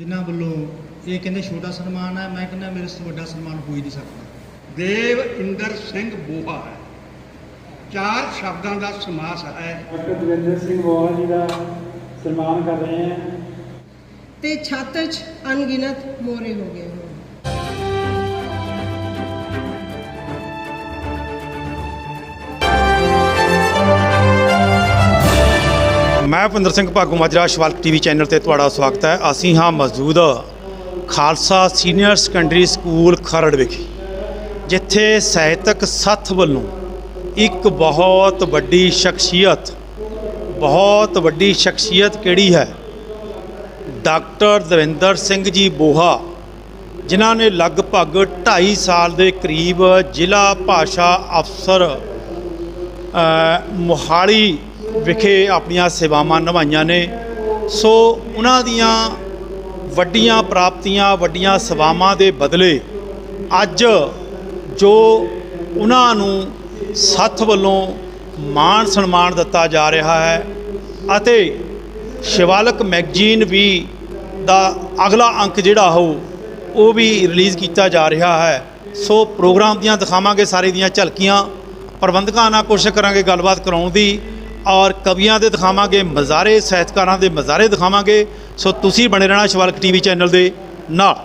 ਜਿਨ੍ਹਾਂ ਵੱਲੋਂ ਇਹ ਕਹਿੰਦੇ ਛੋਟਾ ਸਨਮਾਨ ਹੈ ਮੈਂ ਕਹਿੰਦਾ ਮੇਰੇ ਤੋਂ ਵੱਡਾ ਸਨਮਾਨ ਹੋ ਹੀ ਨਹੀਂ ਸਕਦਾ। ਦੇਵ ਇੰਦਰ ਸਿੰਘ ਬੋਹਾ ਹੈ। ਚਾਰ ਸ਼ਬਦਾਂ ਦਾ ਸਮਾਸ ਹੈ। ਡਾਕਟਰ ਦਵਿੰਦਰ ਸਿੰਘ ਬੋਹਾ ਜੀ ਦਾ ਸਨਮਾਨ ਕਰ ਰਹੇ ਹਾਂ। ਤੇ ਛੱਤ 'ਚ ਅਣਗਿਣਤ ਮੋਰੇ ਹੋ ਗਏ ਮੈਂ ਭੁਪਿੰਦਰ ਸਿੰਘ ਭਾਗੂ ਮਾਜਰਾ ਸ਼ਵਾਲਕ ਟੀਵੀ ਚੈਨਲ ਤੇ ਤੁਹਾਡਾ ਸਵਾਗਤ ਹੈ। ਅਸੀਂ ਹਾਂ ਮੌਜੂਦ Khalsa senior secondary school Kharar ਵਿਖੇ ਜਿੱਥੇ ਸਾਹਿਤਕ ਸੱਥ ਵੱਲੋਂ ਇੱਕ ਬਹੁਤ ਵੱਡੀ ਸ਼ਖਸੀਅਤ ਬਹੁਤ ਵੱਡੀ ਸ਼ਖਸੀਅਤ ਕਿਹੜੀ ਹੈ? ਡਾਕਟਰ ਦਵਿੰਦਰ ਸਿੰਘ ਜੀ ਬੋਹਾ ਜਿਨ੍ਹਾਂ ਨੇ ਲਗਭਗ 2.5 ਸਾਲ ਦੇ ਕਰੀਬ ਜ਼ਿਲ੍ਹਾ ਭਾਸ਼ਾ ਅਫਸਰ ਅ, ਮੋਹਾਲੀ ਵਿਖੇ ਆਪਣੀਆਂ ਸੇਵਾਵਾਂ ਨਿਭਾਈਆਂ ਨੇ। ਸੋ ਉਹਨਾਂ ਦੀਆਂ ਵੱਡੀਆਂ ਪ੍ਰਾਪਤੀਆਂ, ਵੱਡੀਆਂ ਸੇਵਾਵਾਂ ਦੇ ਬਦਲੇ ਅੱਜ ਜੋ ਉਹਨਾਂ ਨੂੰ ਸੱਥ ਵੱਲੋਂ ਮਾਣ ਸਨਮਾਨ ਦਿੱਤਾ ਜਾ ਰਿਹਾ ਹੈ ਅਤੇ ਸ਼ਿਵਾਲਕ ਮੈਗਜ਼ੀਨ ਵੀ ਦਾ ਅਗਲਾ ਅੰਕ ਜਿਹੜਾ ਹੋ, ਉਹ ਵੀ ਰਿਲੀਜ਼ ਕੀਤਾ ਜਾ ਰਿਹਾ ਹੈ। ਸੋ ਪ੍ਰੋਗਰਾਮ ਦੀਆਂ ਦਿਖਾਵਾਂਗੇ ਸਾਰੇ ਦੀਆਂ ਝਲਕੀਆਂ। ਪ੍ਰਬੰਧਕਾਂ ਨਾਲ ਕੋਸ਼ਿਸ਼ ਕਰਾਂਗੇ ਗੱਲਬਾਤ ਕਰਾਉਣ ਦੀ। ਔਰ ਕਵੀਆਂ ਦੇ ਦਿਖਾਵਾਂਗੇ, ਮਜ਼ਾਰੇ, ਸਾਹਿਤਕਾਰਾਂ ਦੇ ਮਜ਼ਾਰੇ ਦਿਖਾਵਾਂਗੇ। ਸੋ ਤੁਸੀਂ ਬਣੇ ਰਹਿਣਾ ਸ਼ਿਵਾਲਕ ਟੀਵੀ ਚੈਨਲ ਦੇ ਨਾਲ।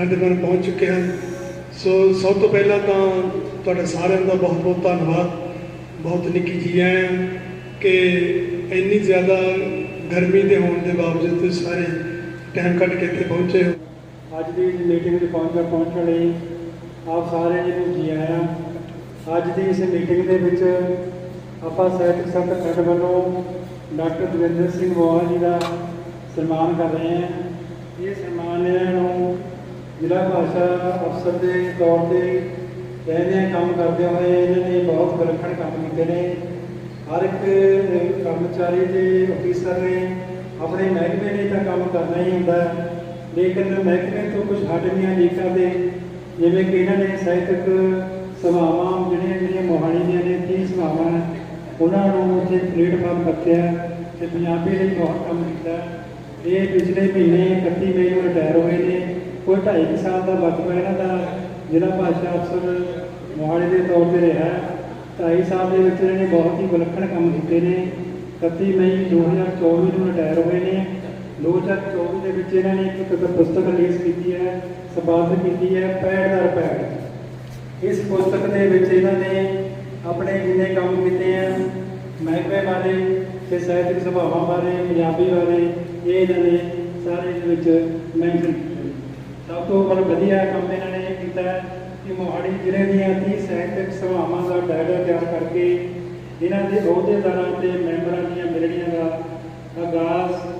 ਸਾਡੇ ਕੋਲ ਪਹੁੰਚ ਚੁੱਕੇ ਹਨ। ਸੋ ਸਭ ਤੋਂ ਪਹਿਲਾਂ ਤਾਂ ਤੁਹਾਡੇ ਸਾਰਿਆਂ ਦਾ ਬਹੁਤ ਬਹੁਤ ਧੰਨਵਾਦ। ਬਹੁਤ ਨਿੱਕੀ ਜੀ ਆਏ ਕਿ ਇੰਨੀ ਜ਼ਿਆਦਾ ਗਰਮੀ ਦੇ ਹੋਣ ਦੇ ਬਾਵਜੂਦ ਤੁਸੀਂ ਸਾਰੇ ਟਾਈਮ ਕੱਢ ਕੇ ਇੱਥੇ ਪਹੁੰਚੇ ਹੋ। ਅੱਜ ਦੀ ਮੀਟਿੰਗ ਵਿੱਚ ਪਹੁੰਚਣ ਪਹੁੰਚਣ ਲਈ ਆਪ ਸਾਰਿਆਂ ਜੀ ਨੂੰ ਜੀ ਆਇਆਂ। ਅੱਜ ਦੀ ਇਸ ਮੀਟਿੰਗ ਦੇ ਵਿੱਚ ਆਪਾਂ ਸਾਹਿਤਕ ਸੰਤ ਖੰਡ ਵੱਲੋਂ ਡਾਕਟਰ ਦਵਿੰਦਰ ਸਿੰਘ ਬੋਹਾ ਜੀ ਦਾ ਸਨਮਾਨ ਕਰ ਰਹੇ ਹਾਂ। ਇਹ ਸਨਮਾਨ ਇਹਨਾਂ ਨੂੰ ਜ਼ਿਲ੍ਹਾ ਭਾਸ਼ਾ ਅਫਸਰ ਦੇ ਤੌਰ ਤੇ ਰਹਿੰਦਿਆਂ ਕੰਮ ਕਰਦੇ ਹੋਏ ਇਹਨਾਂ ਨੇ ਬਹੁਤ ਵਿਲੱਖਣ ਕੰਮ ਕੀਤੇ ਨੇ। ਹਰ ਇੱਕ ਕਰਮਚਾਰੀ ਤੇ ਅਫੀਸਰ ਨੇ ਆਪਣੇ ਮਹਿਕਮੇ ਨੇ ਤਾਂ ਕੰਮ ਕਰਨਾ ਹੀ ਹੁੰਦਾ ਲੇਕਿਨ ਮਹਿਕਮੇ ਤੋਂ ਕੁਝ ਹਟਵੀਆਂ ਲੀਕਾਂ ਦੇ ਜਿਵੇਂ ਕਿ ਇਹਨਾਂ ਨੇ ਸਾਹਿਤਕ ਸਭਾਵਾਂ, ਜਿਹੜੀਆਂ ਜਿਹੜੀਆਂ ਮੋਹਾਲੀ ਦੀਆਂ ਨੇ 30 ਸਭਾਵਾਂ ਉਹਨਾਂ ਨੂੰ ਉੱਥੇ ਪਲੇਟਫਾਰਮ ਰੱਖਿਆ ਤੇ ਪੰਜਾਬੀ ਲਈ ਬਹੁਤ ਕੰਮ ਕੀਤਾ ਇਹ ਪਿਛਲੇ ਮਹੀਨੇ 31 ਮਈ ਨੂੰ ਰਿਟਾਇਰ ਹੋਏ ਨੇ। ਕੋਈ 2.5 ਸਾਲ ਦਾ ਵਕਫਾ ਇਹਨਾਂ ਦਾ ਜ਼ਿਲ੍ਹਾ ਭਾਸ਼ਾ ਅਫਸਰ ਮੋਹਾਲੀ ਦੇ ਤੌਰ ਤੇ ਰਿਹਾ, ਢਾਈ ਸਾਲ ਦੇ ਵਿੱਚ ਇਹਨਾਂ ਨੇ ਬਹੁਤ ਹੀ ਵਿਲੱਖਣ ਕੰਮ ਕੀਤੇ ਨੇ। 31 ਮਈ 2024 ਨੂੰ ਰਿਟਾਇਰ ਹੋਏ ਨੇ। 2024 ਦੇ ਵਿੱਚ ਇਹਨਾਂ ਨੇ ਇੱਕ ਕ- ਪੁਸਤਕ ਰਿਲੀਜ਼ ਕੀਤੀ ਹੈ ਸੰਪਾਦਨ ਕੀਤੀ ਹੈ, ਪੈੜ ਦਰ ਪੈੜ। ਇਸ ਪੁਸਤਕ ਦੇ ਵਿੱਚ ਇਹਨਾਂ ਨੇ ਆਪਣੇ ਜਿੰਨੇ ਕੰਮ ਕੀਤੇ ਆ, ਮਹਿਕਮੇ ਬਾਰੇ ਤੇ ਸਾਹਿਤਕ ਸੁਭਾਵਾਂ ਬਾਰੇ, ਪੰਜਾਬੀ ਬਾਰੇ, ਇਹ ਇਹਨਾਂ ਨੇ ਸਾਰੇ ਇਹਦੇ ਵਿੱਚ ਮੈਂਸ਼ਨ ਸਭ ਤੋਂ ਵੱਧ ਵਧੀਆ ਕੰਮ ਇਹਨਾਂ ਨੇ ਇਹ ਕੀਤਾ ਕਿ ਮੋਹਾਲੀ ਜ਼ਿਲ੍ਹੇ ਦੀਆਂ 30 ਸਾਹਿਤਕ ਸਭਾਵਾਂ ਦਾ ਡਾਟਾ ਤਿਆਰ ਕਰਕੇ ਇਹਨਾਂ ਦੇ ਅਹੁਦੇਦਾਰਾਂ ਤੇ ਮੈਂਬਰਾਂ ਦੀਆਂ ਮਿਲਣੀਆਂ ਦਾ ਆਗਾਜ਼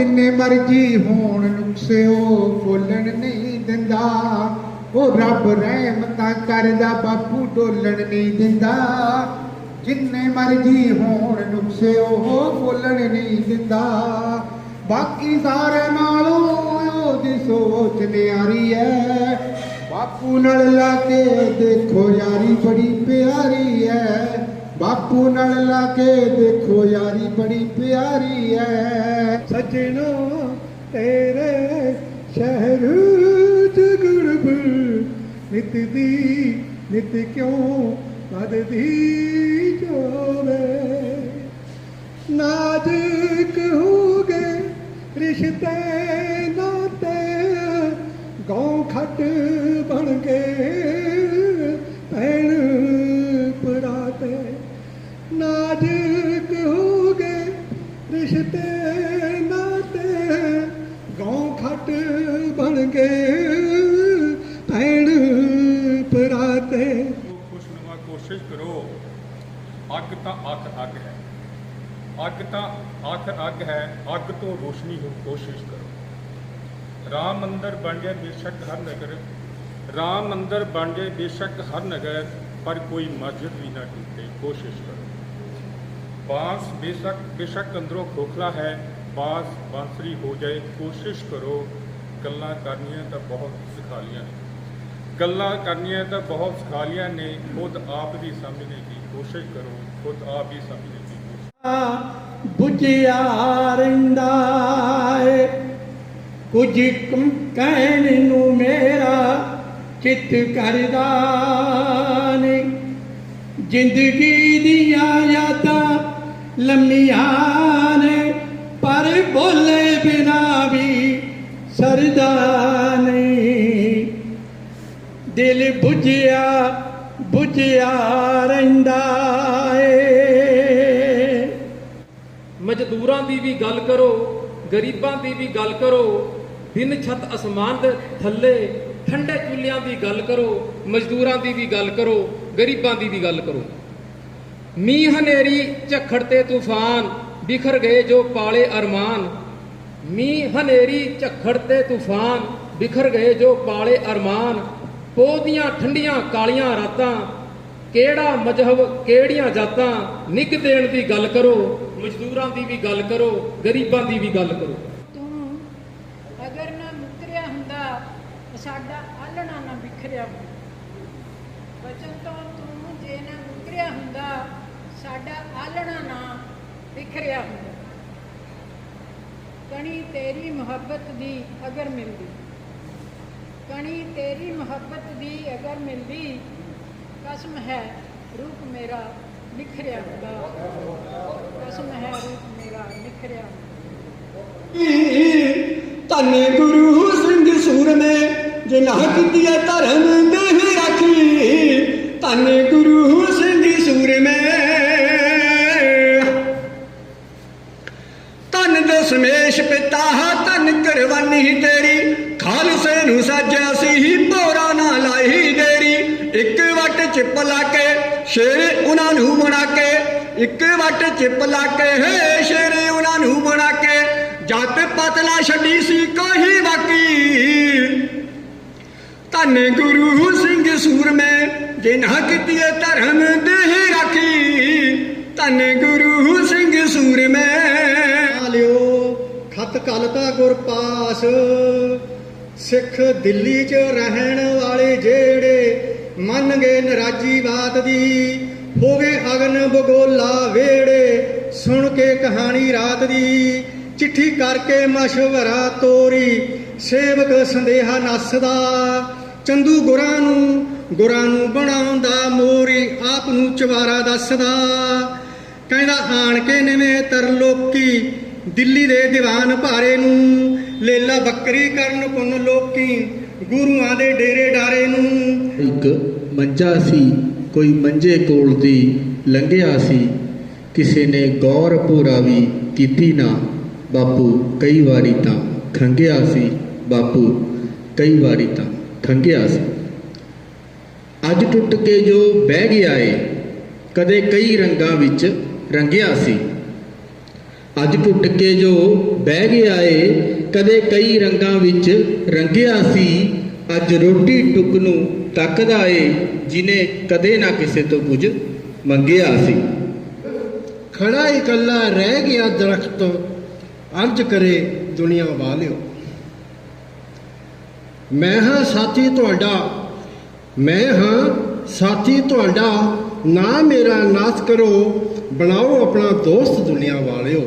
ਜਿੰਨੇ ਮਰਜ਼ੀ ਹੋਣ ਨੁਕਸੇ ਉਹ ਫੁੱਲਣ ਨਹੀਂ ਦਿੰਦਾ। ਉਹ ਰੱਬ ਰਹਿਮਤਾਂ ਕਰਦਾ, ਬਾਪੂ ਡੋਲਣ ਨਹੀਂ ਦਿੰਦਾ। ਜਿੰਨੇ ਮਰਜ਼ੀ ਹੋਣ ਨੁਕਸੇ ਉਹ ਫੁੱਲਣ ਨਹੀਂ ਦਿੰਦਾ। ਬਾਕੀ ਸਾਰੇ ਨਾਲੋਂ ਉਹਦੀ ਸੋਚ ਨਿਆਰੀ ਐ। ਬਾਪੂ ਨਾਲ ਲਾ ਕੇ ਦੇਖੋ ਯਾਰੀ ਬੜੀ ਪਿਆਰੀ ਐ। ਬਾਪੂ ਨਾਲ ਲਾ ਕੇ ਦੇਖੋ ਯਾਰੀ ਬੜੀ ਪਿਆਰੀ ਐ। ਸੱਜਣੋ, ਤੇਰੇ ਸ਼ਹਿਰ ਚ ਗੁਰਬ ਨਿਤ ਦੀ ਨਿਤ ਕਿਉਂ ਵੱਧਦੀ ਜਾਵੇ? ਨਾਜ਼ੁਕ ਹੋ ਗਏ ਰਿਸ਼ਤੇ ਨਾਤੇ, ਗਾਉਂ ਖੱਟ ਬਣ ਗਏ ਰਿਸ਼ਤੇ ਨਾਤੇ ਗਾਉਂ ਖੱਟ ਬਣ ਕੇ ਭੈਣ ਪਰਾਤੇ ਖੁਸ਼ਨੁਮਾ ਕੋਸ਼ਿਸ਼ ਕਰੋ। ਅੱਗ ਤਾਂ ਅੱਖ ਅੱਗ ਹੈ। ਅੱਗ ਤਾਂ ਅੱਖ ਅੱਗ ਹੈ। ਅੱਗ ਤੋਂ ਰੋਸ਼ਨੀ ਹੋ ਕੋਸ਼ਿਸ਼ ਕਰੋ। ਰਾਮ ਮੰਦਰ ਬਣ ਜਾਏ ਬੇਸ਼ੱਕ ਹਰ ਨਗਰ। ਰਾਮ ਮੰਦਰ ਬਣ ਜਾਏ ਬੇਸ਼ੱਕ ਹਰ ਨਗਰ, ਪਰ ਕੋਈ ਮਸਜਿਦ ਵੀ ਨਾ ਟੁੱਟੇ। ਕੋਸ਼ਿਸ਼ ਕਰੋ। ਬਾਂਸ ਬੇਸ਼ੱਕ ਬੇਸ਼ੱਕ ਅੰਦਰੋਂ ਖੋਖਲਾ ਹੈ, ਬਾਂਸ ਬਾਂਸਰੀ ਹੋ ਜਾਏ, ਕੋਸ਼ਿਸ਼ ਕਰੋ ਗੱਲਾਂ ਕਰਨੀਆਂ ਤਾਂ ਬਹੁਤ ਸਿਖਾਲੀਆਂ ਨੇ। ਗੱਲਾਂ ਕਰਨੀਆਂ ਤਾਂ ਬਹੁਤ ਸਿਖਾਲੀਆਂ ਨੇ, ਖੁਦ ਆਪ ਵੀ ਸਮਝਣੇ ਦੀ ਕੋਸ਼ਿਸ਼ ਕਰੋ, ਖੁਦ ਆਪ ਵੀ ਸਮਝਣੇ ਦੀ ਕੋਸ਼ਿਸ਼ ਬੁਝਿਆ ਰਹਿੰਦਾ ਏ, ਕੁਝ ਕਹਿਣ ਨੂੰ ਮੇਰਾ ਚਿੱਤ ਕਰਦਾ ਨੇ। ਜ਼ਿੰਦਗੀ ਦੀਆਂ ਯਾਦਾਂ ਲੰਮੀਆਂ ਨੇ, ਪਰ ਬੋਲੇ ਬਿਨਾ ਵੀ ਸਰਦਾ ਨਹੀਂ। ਦਿਲ ਬੁਝਿਆ ਬੁਝਿਆ ਰਹਿੰਦਾ ਏ। ਮਜ਼ਦੂਰਾਂ ਦੀ ਵੀ ਗੱਲ ਕਰੋ, ਗਰੀਬਾਂ ਦੀ ਵੀ ਗੱਲ ਕਰੋ ਦਿਨ ਛੱਤ ਅਸਮਾਨ ਦੇ ਥੱਲੇ, ਠੰਡੇ ਚੁੱਲਿਆਂ ਦੀ ਗੱਲ ਕਰੋ, ਮਜ਼ਦੂਰਾਂ ਦੀ ਵੀ ਗੱਲ ਕਰੋ, ਗਰੀਬਾਂ ਦੀ ਵੀ ਗੱਲ ਕਰੋ। ਮੀਂਹ ਹਨੇਰੀ, ਝੱਖੜ ਤੇ ਤੂਫਾਨ, ਬਿਖਰ ਗਏ ਜੋ ਪਾਲੇ ਅਰਮਾਨ। ਮੀਂਹ ਹਨੇਰੀ, ਝੱਖੜ ਤੇ ਤੂਫਾਨ, ਬਿਖਰ ਗਏ ਜੋ ਪਾਲੇ ਅਰਮਾਨ। ਪੋਹ ਦੀਆਂ ਠੰਡੀਆਂ ਕਾਲੀਆਂ ਰਾਤਾਂ, ਕਿਹੜਾ ਮਜਹਬ ਕਿਹੜੀਆਂ ਜਾਤਾਂ? ਨਿੱਘ ਦੇਣ ਦੀ ਗੱਲ ਕਰੋ, ਮਜ਼ਦੂਰਾਂ ਦੀ ਵੀ ਗੱਲ ਕਰੋ, ਗਰੀਬਾਂ ਦੀ ਵੀ ਗੱਲ ਕਰੋ। ਤੂੰ ਅਗਰ ਨਾ ਮੁਕਰਿਆ ਹੁੰਦਾ, ਸਾਡਾ ਆਲਣਾ ਨਾ ਵਿਖਰਿਆ ਬਚਨ ਤੋਂ ਤੂੰ ਜੇ ਨਾ ਮੁਕਰਿਆ ਹੁੰਦਾ ਸਾਡਾ ਆਲਣਾ ਨਾ ਵਿਖਰਿਆ ਹੁੰਦਾ ਕਣੀ ਤੇਰੀ ਮੁਹੱਬਤ ਦੀ ਅਗਰ ਮਿਲਦੀ, ਕਣੀ ਤੇਰੀ ਮੁਹੱਬਤ ਦੀ ਅਗਰ ਮਿਲਦੀ, ਕਸਮ ਹੈ ਰੂਪ ਮੇਰਾ ਨਿਖਰਿਆ ਹੁੰਦਾ। ਕਸਮ ਹੈ ਰੂਪ ਮੇਰਾ ਨਿਖਰਿਆ ਹੁੰਦਾ। ਧੰਨ ਗੁਰੂ ਸਿੰਘ ਸੂਰਮੇ ਜਿਨ੍ਹਾਂ ਕੀਤੀਏ ਧਰਮ ਦੇ ਰਾਖੀ। ਧੰਨ ਗੁਰੂ ਸਿੰਘ ਸੂਰਮੇ ਧੰਨ ਦਸਮੇਸ਼ ਪਿਤਾ ਧੰਨ ਕਰਵਾਨੀ ਤੇਰੀ। ਖਾਲਸੇ ਨੂੰ ਸਾਜਿਆ ਸੀ ਭੋਰਾ ਨਾ ਲਾਈ ਦੇਰੀ। ਇੱਕ ਵਟ ਚਿਪ ਲਾ ਕੇ ਸ਼ੇਰ ਉਹਨਾਂ ਨੂੰ ਬਣਾ ਕੇ। ਇੱਕ ਵਟ ਚਿੱਪ ਲਾ ਕੇ ਹੈ ਸ਼ੇਰ ਉਹਨਾਂ ਨੂੰ ਬਣਾ ਕੇ। ਜੱਟ ਪਤਲਾ ਛੱਡੀ ਸੀ ਕੋਈ ਬਾਕੀ। ਧੰਨ ਗੁਰੂ ਸਿੰਘ ਸੂਰਮੇ, ਜਿਨ੍ਹਾਂ ਕੀਤੀਏ ਧਰਮ ਦੇ ਰਾਖੀ। ਧੰਨ ਗੁਰੂ ਸਿੰਘ ਸੂਰਮੇ ਲਿਓ। ਖਤ ਕਲਤਾ ਗੁਰ ਪਾਸ, ਸਿੱਖ ਦਿੱਲੀ 'ਚ ਰਹਿਣ ਵਾਲੇ ਜਿਹੜੇ ਮੰਨ ਗਏ ਨਰਾਜੀ ਬਾਤ ਦੀ ਹੋ ਗਏ ਅਗਨ ਬਗੋਲਾ ਵੇੜੇ ਸੁਣ ਕੇ ਕਹਾਣੀ ਰਾਤ ਦੀ, ਚਿੱਠੀ ਕਰਕੇ ਮਸ਼ਵਰਾ ਤੋਰੀ, ਸੇਵਕ ਸੰਦੇਹਾ ਨੱਸਦਾ, ਚੰਦੂ ਗੁਰਾਂ ਨੂੰ ਗੁਰਾਂ ਨੂੰ ਬਣਾਉਂਦਾ ਮੋਰੀ, ਆਪ ਨੂੰ ਚਵਾਰਾ ਦੱਸਦਾ, ਕਹਿੰਦਾ ਆਣ ਕੇ ਨਿਵੇਂ ਤਰਲੋਕੀ ਦਿੱਲੀ ਦੇ ਦੀਵਾਨ ਭਾਰੇ ਨੂੰ, ਲੇਲਾ ਬੱਕਰੀ ਕਰਨ ਪੁੰਨ ਲੋਕੀ, ਗੁਰੂਆਂ ਦੇ ਡੇਰੇ ਡਾਰੇ ਨੂੰ। ਇੱਕ ਮੰਜਾ ਸੀ, ਕੋਈ ਮੰਜੇ ਕੋਲ ਦੀ ਲੰਘਿਆ ਸੀ। ਕਿਸੇ ਨੇ ਗੌਰ ਪੂਰਾ ਵੀ ਕੀਤੀ ਨਾ, ਬਾਪੂ ਕਈ ਵਾਰੀ ਤਾਂ ਖੰਗਿਆ ਸੀ, ਬਾਪੂ ਕਈ ਵਾਰੀ ਤਾਂ ਖੰਗਿਆ ਸੀ। ਅੱਜ ਟੁੱਟ ਕੇ ਜੋ ਬਹਿ ਗਿਆ ਏ, ਕਦੇ ਕਈ ਰੰਗਾਂ ਵਿੱਚ ਰੰਗਿਆ ਸੀ। ਅੱਜ ਟੁੱਟ ਕੇ ਜੋ ਬਹਿ ਗਿਆ ਏ ਕਦੇ ਕਈ ਰੰਗਾਂ ਵਿੱਚ ਰੰਗਿਆ ਸੀ, ਅੱਜ ਰੋਟੀ ਟੁੱਕ ਨੂੰ ਤੱਕਦਾ ਏ, ਜਿਨੇ ਕਦੇ ਨਾ ਕਿਸੇ ਤੋਂ ਕੁਝ ਮੰਗਿਆ ਸੀ। ਖੜਾ ਇਕੱਲਾ ਰਹਿ ਗਿਆ ਦਰਖਤ ਅਰਜ ਕਰੇ ਦੁਨੀਆ ਵਾਲਿਓ। ਮੈਂ ਹਾਂ ਸਾਥੀ ਤੁਹਾਡਾ, ਮੈਂ ਹਾਂ ਸਾਥੀ ਤੁਹਾਡਾ, ਨਾ ਮੇਰਾ ਨਾਸ ਕਰੋ ਬਣਾਓ ਆਪਣਾ ਦੋਸਤ ਦੁਨੀਆ ਵਾਲਿਓ।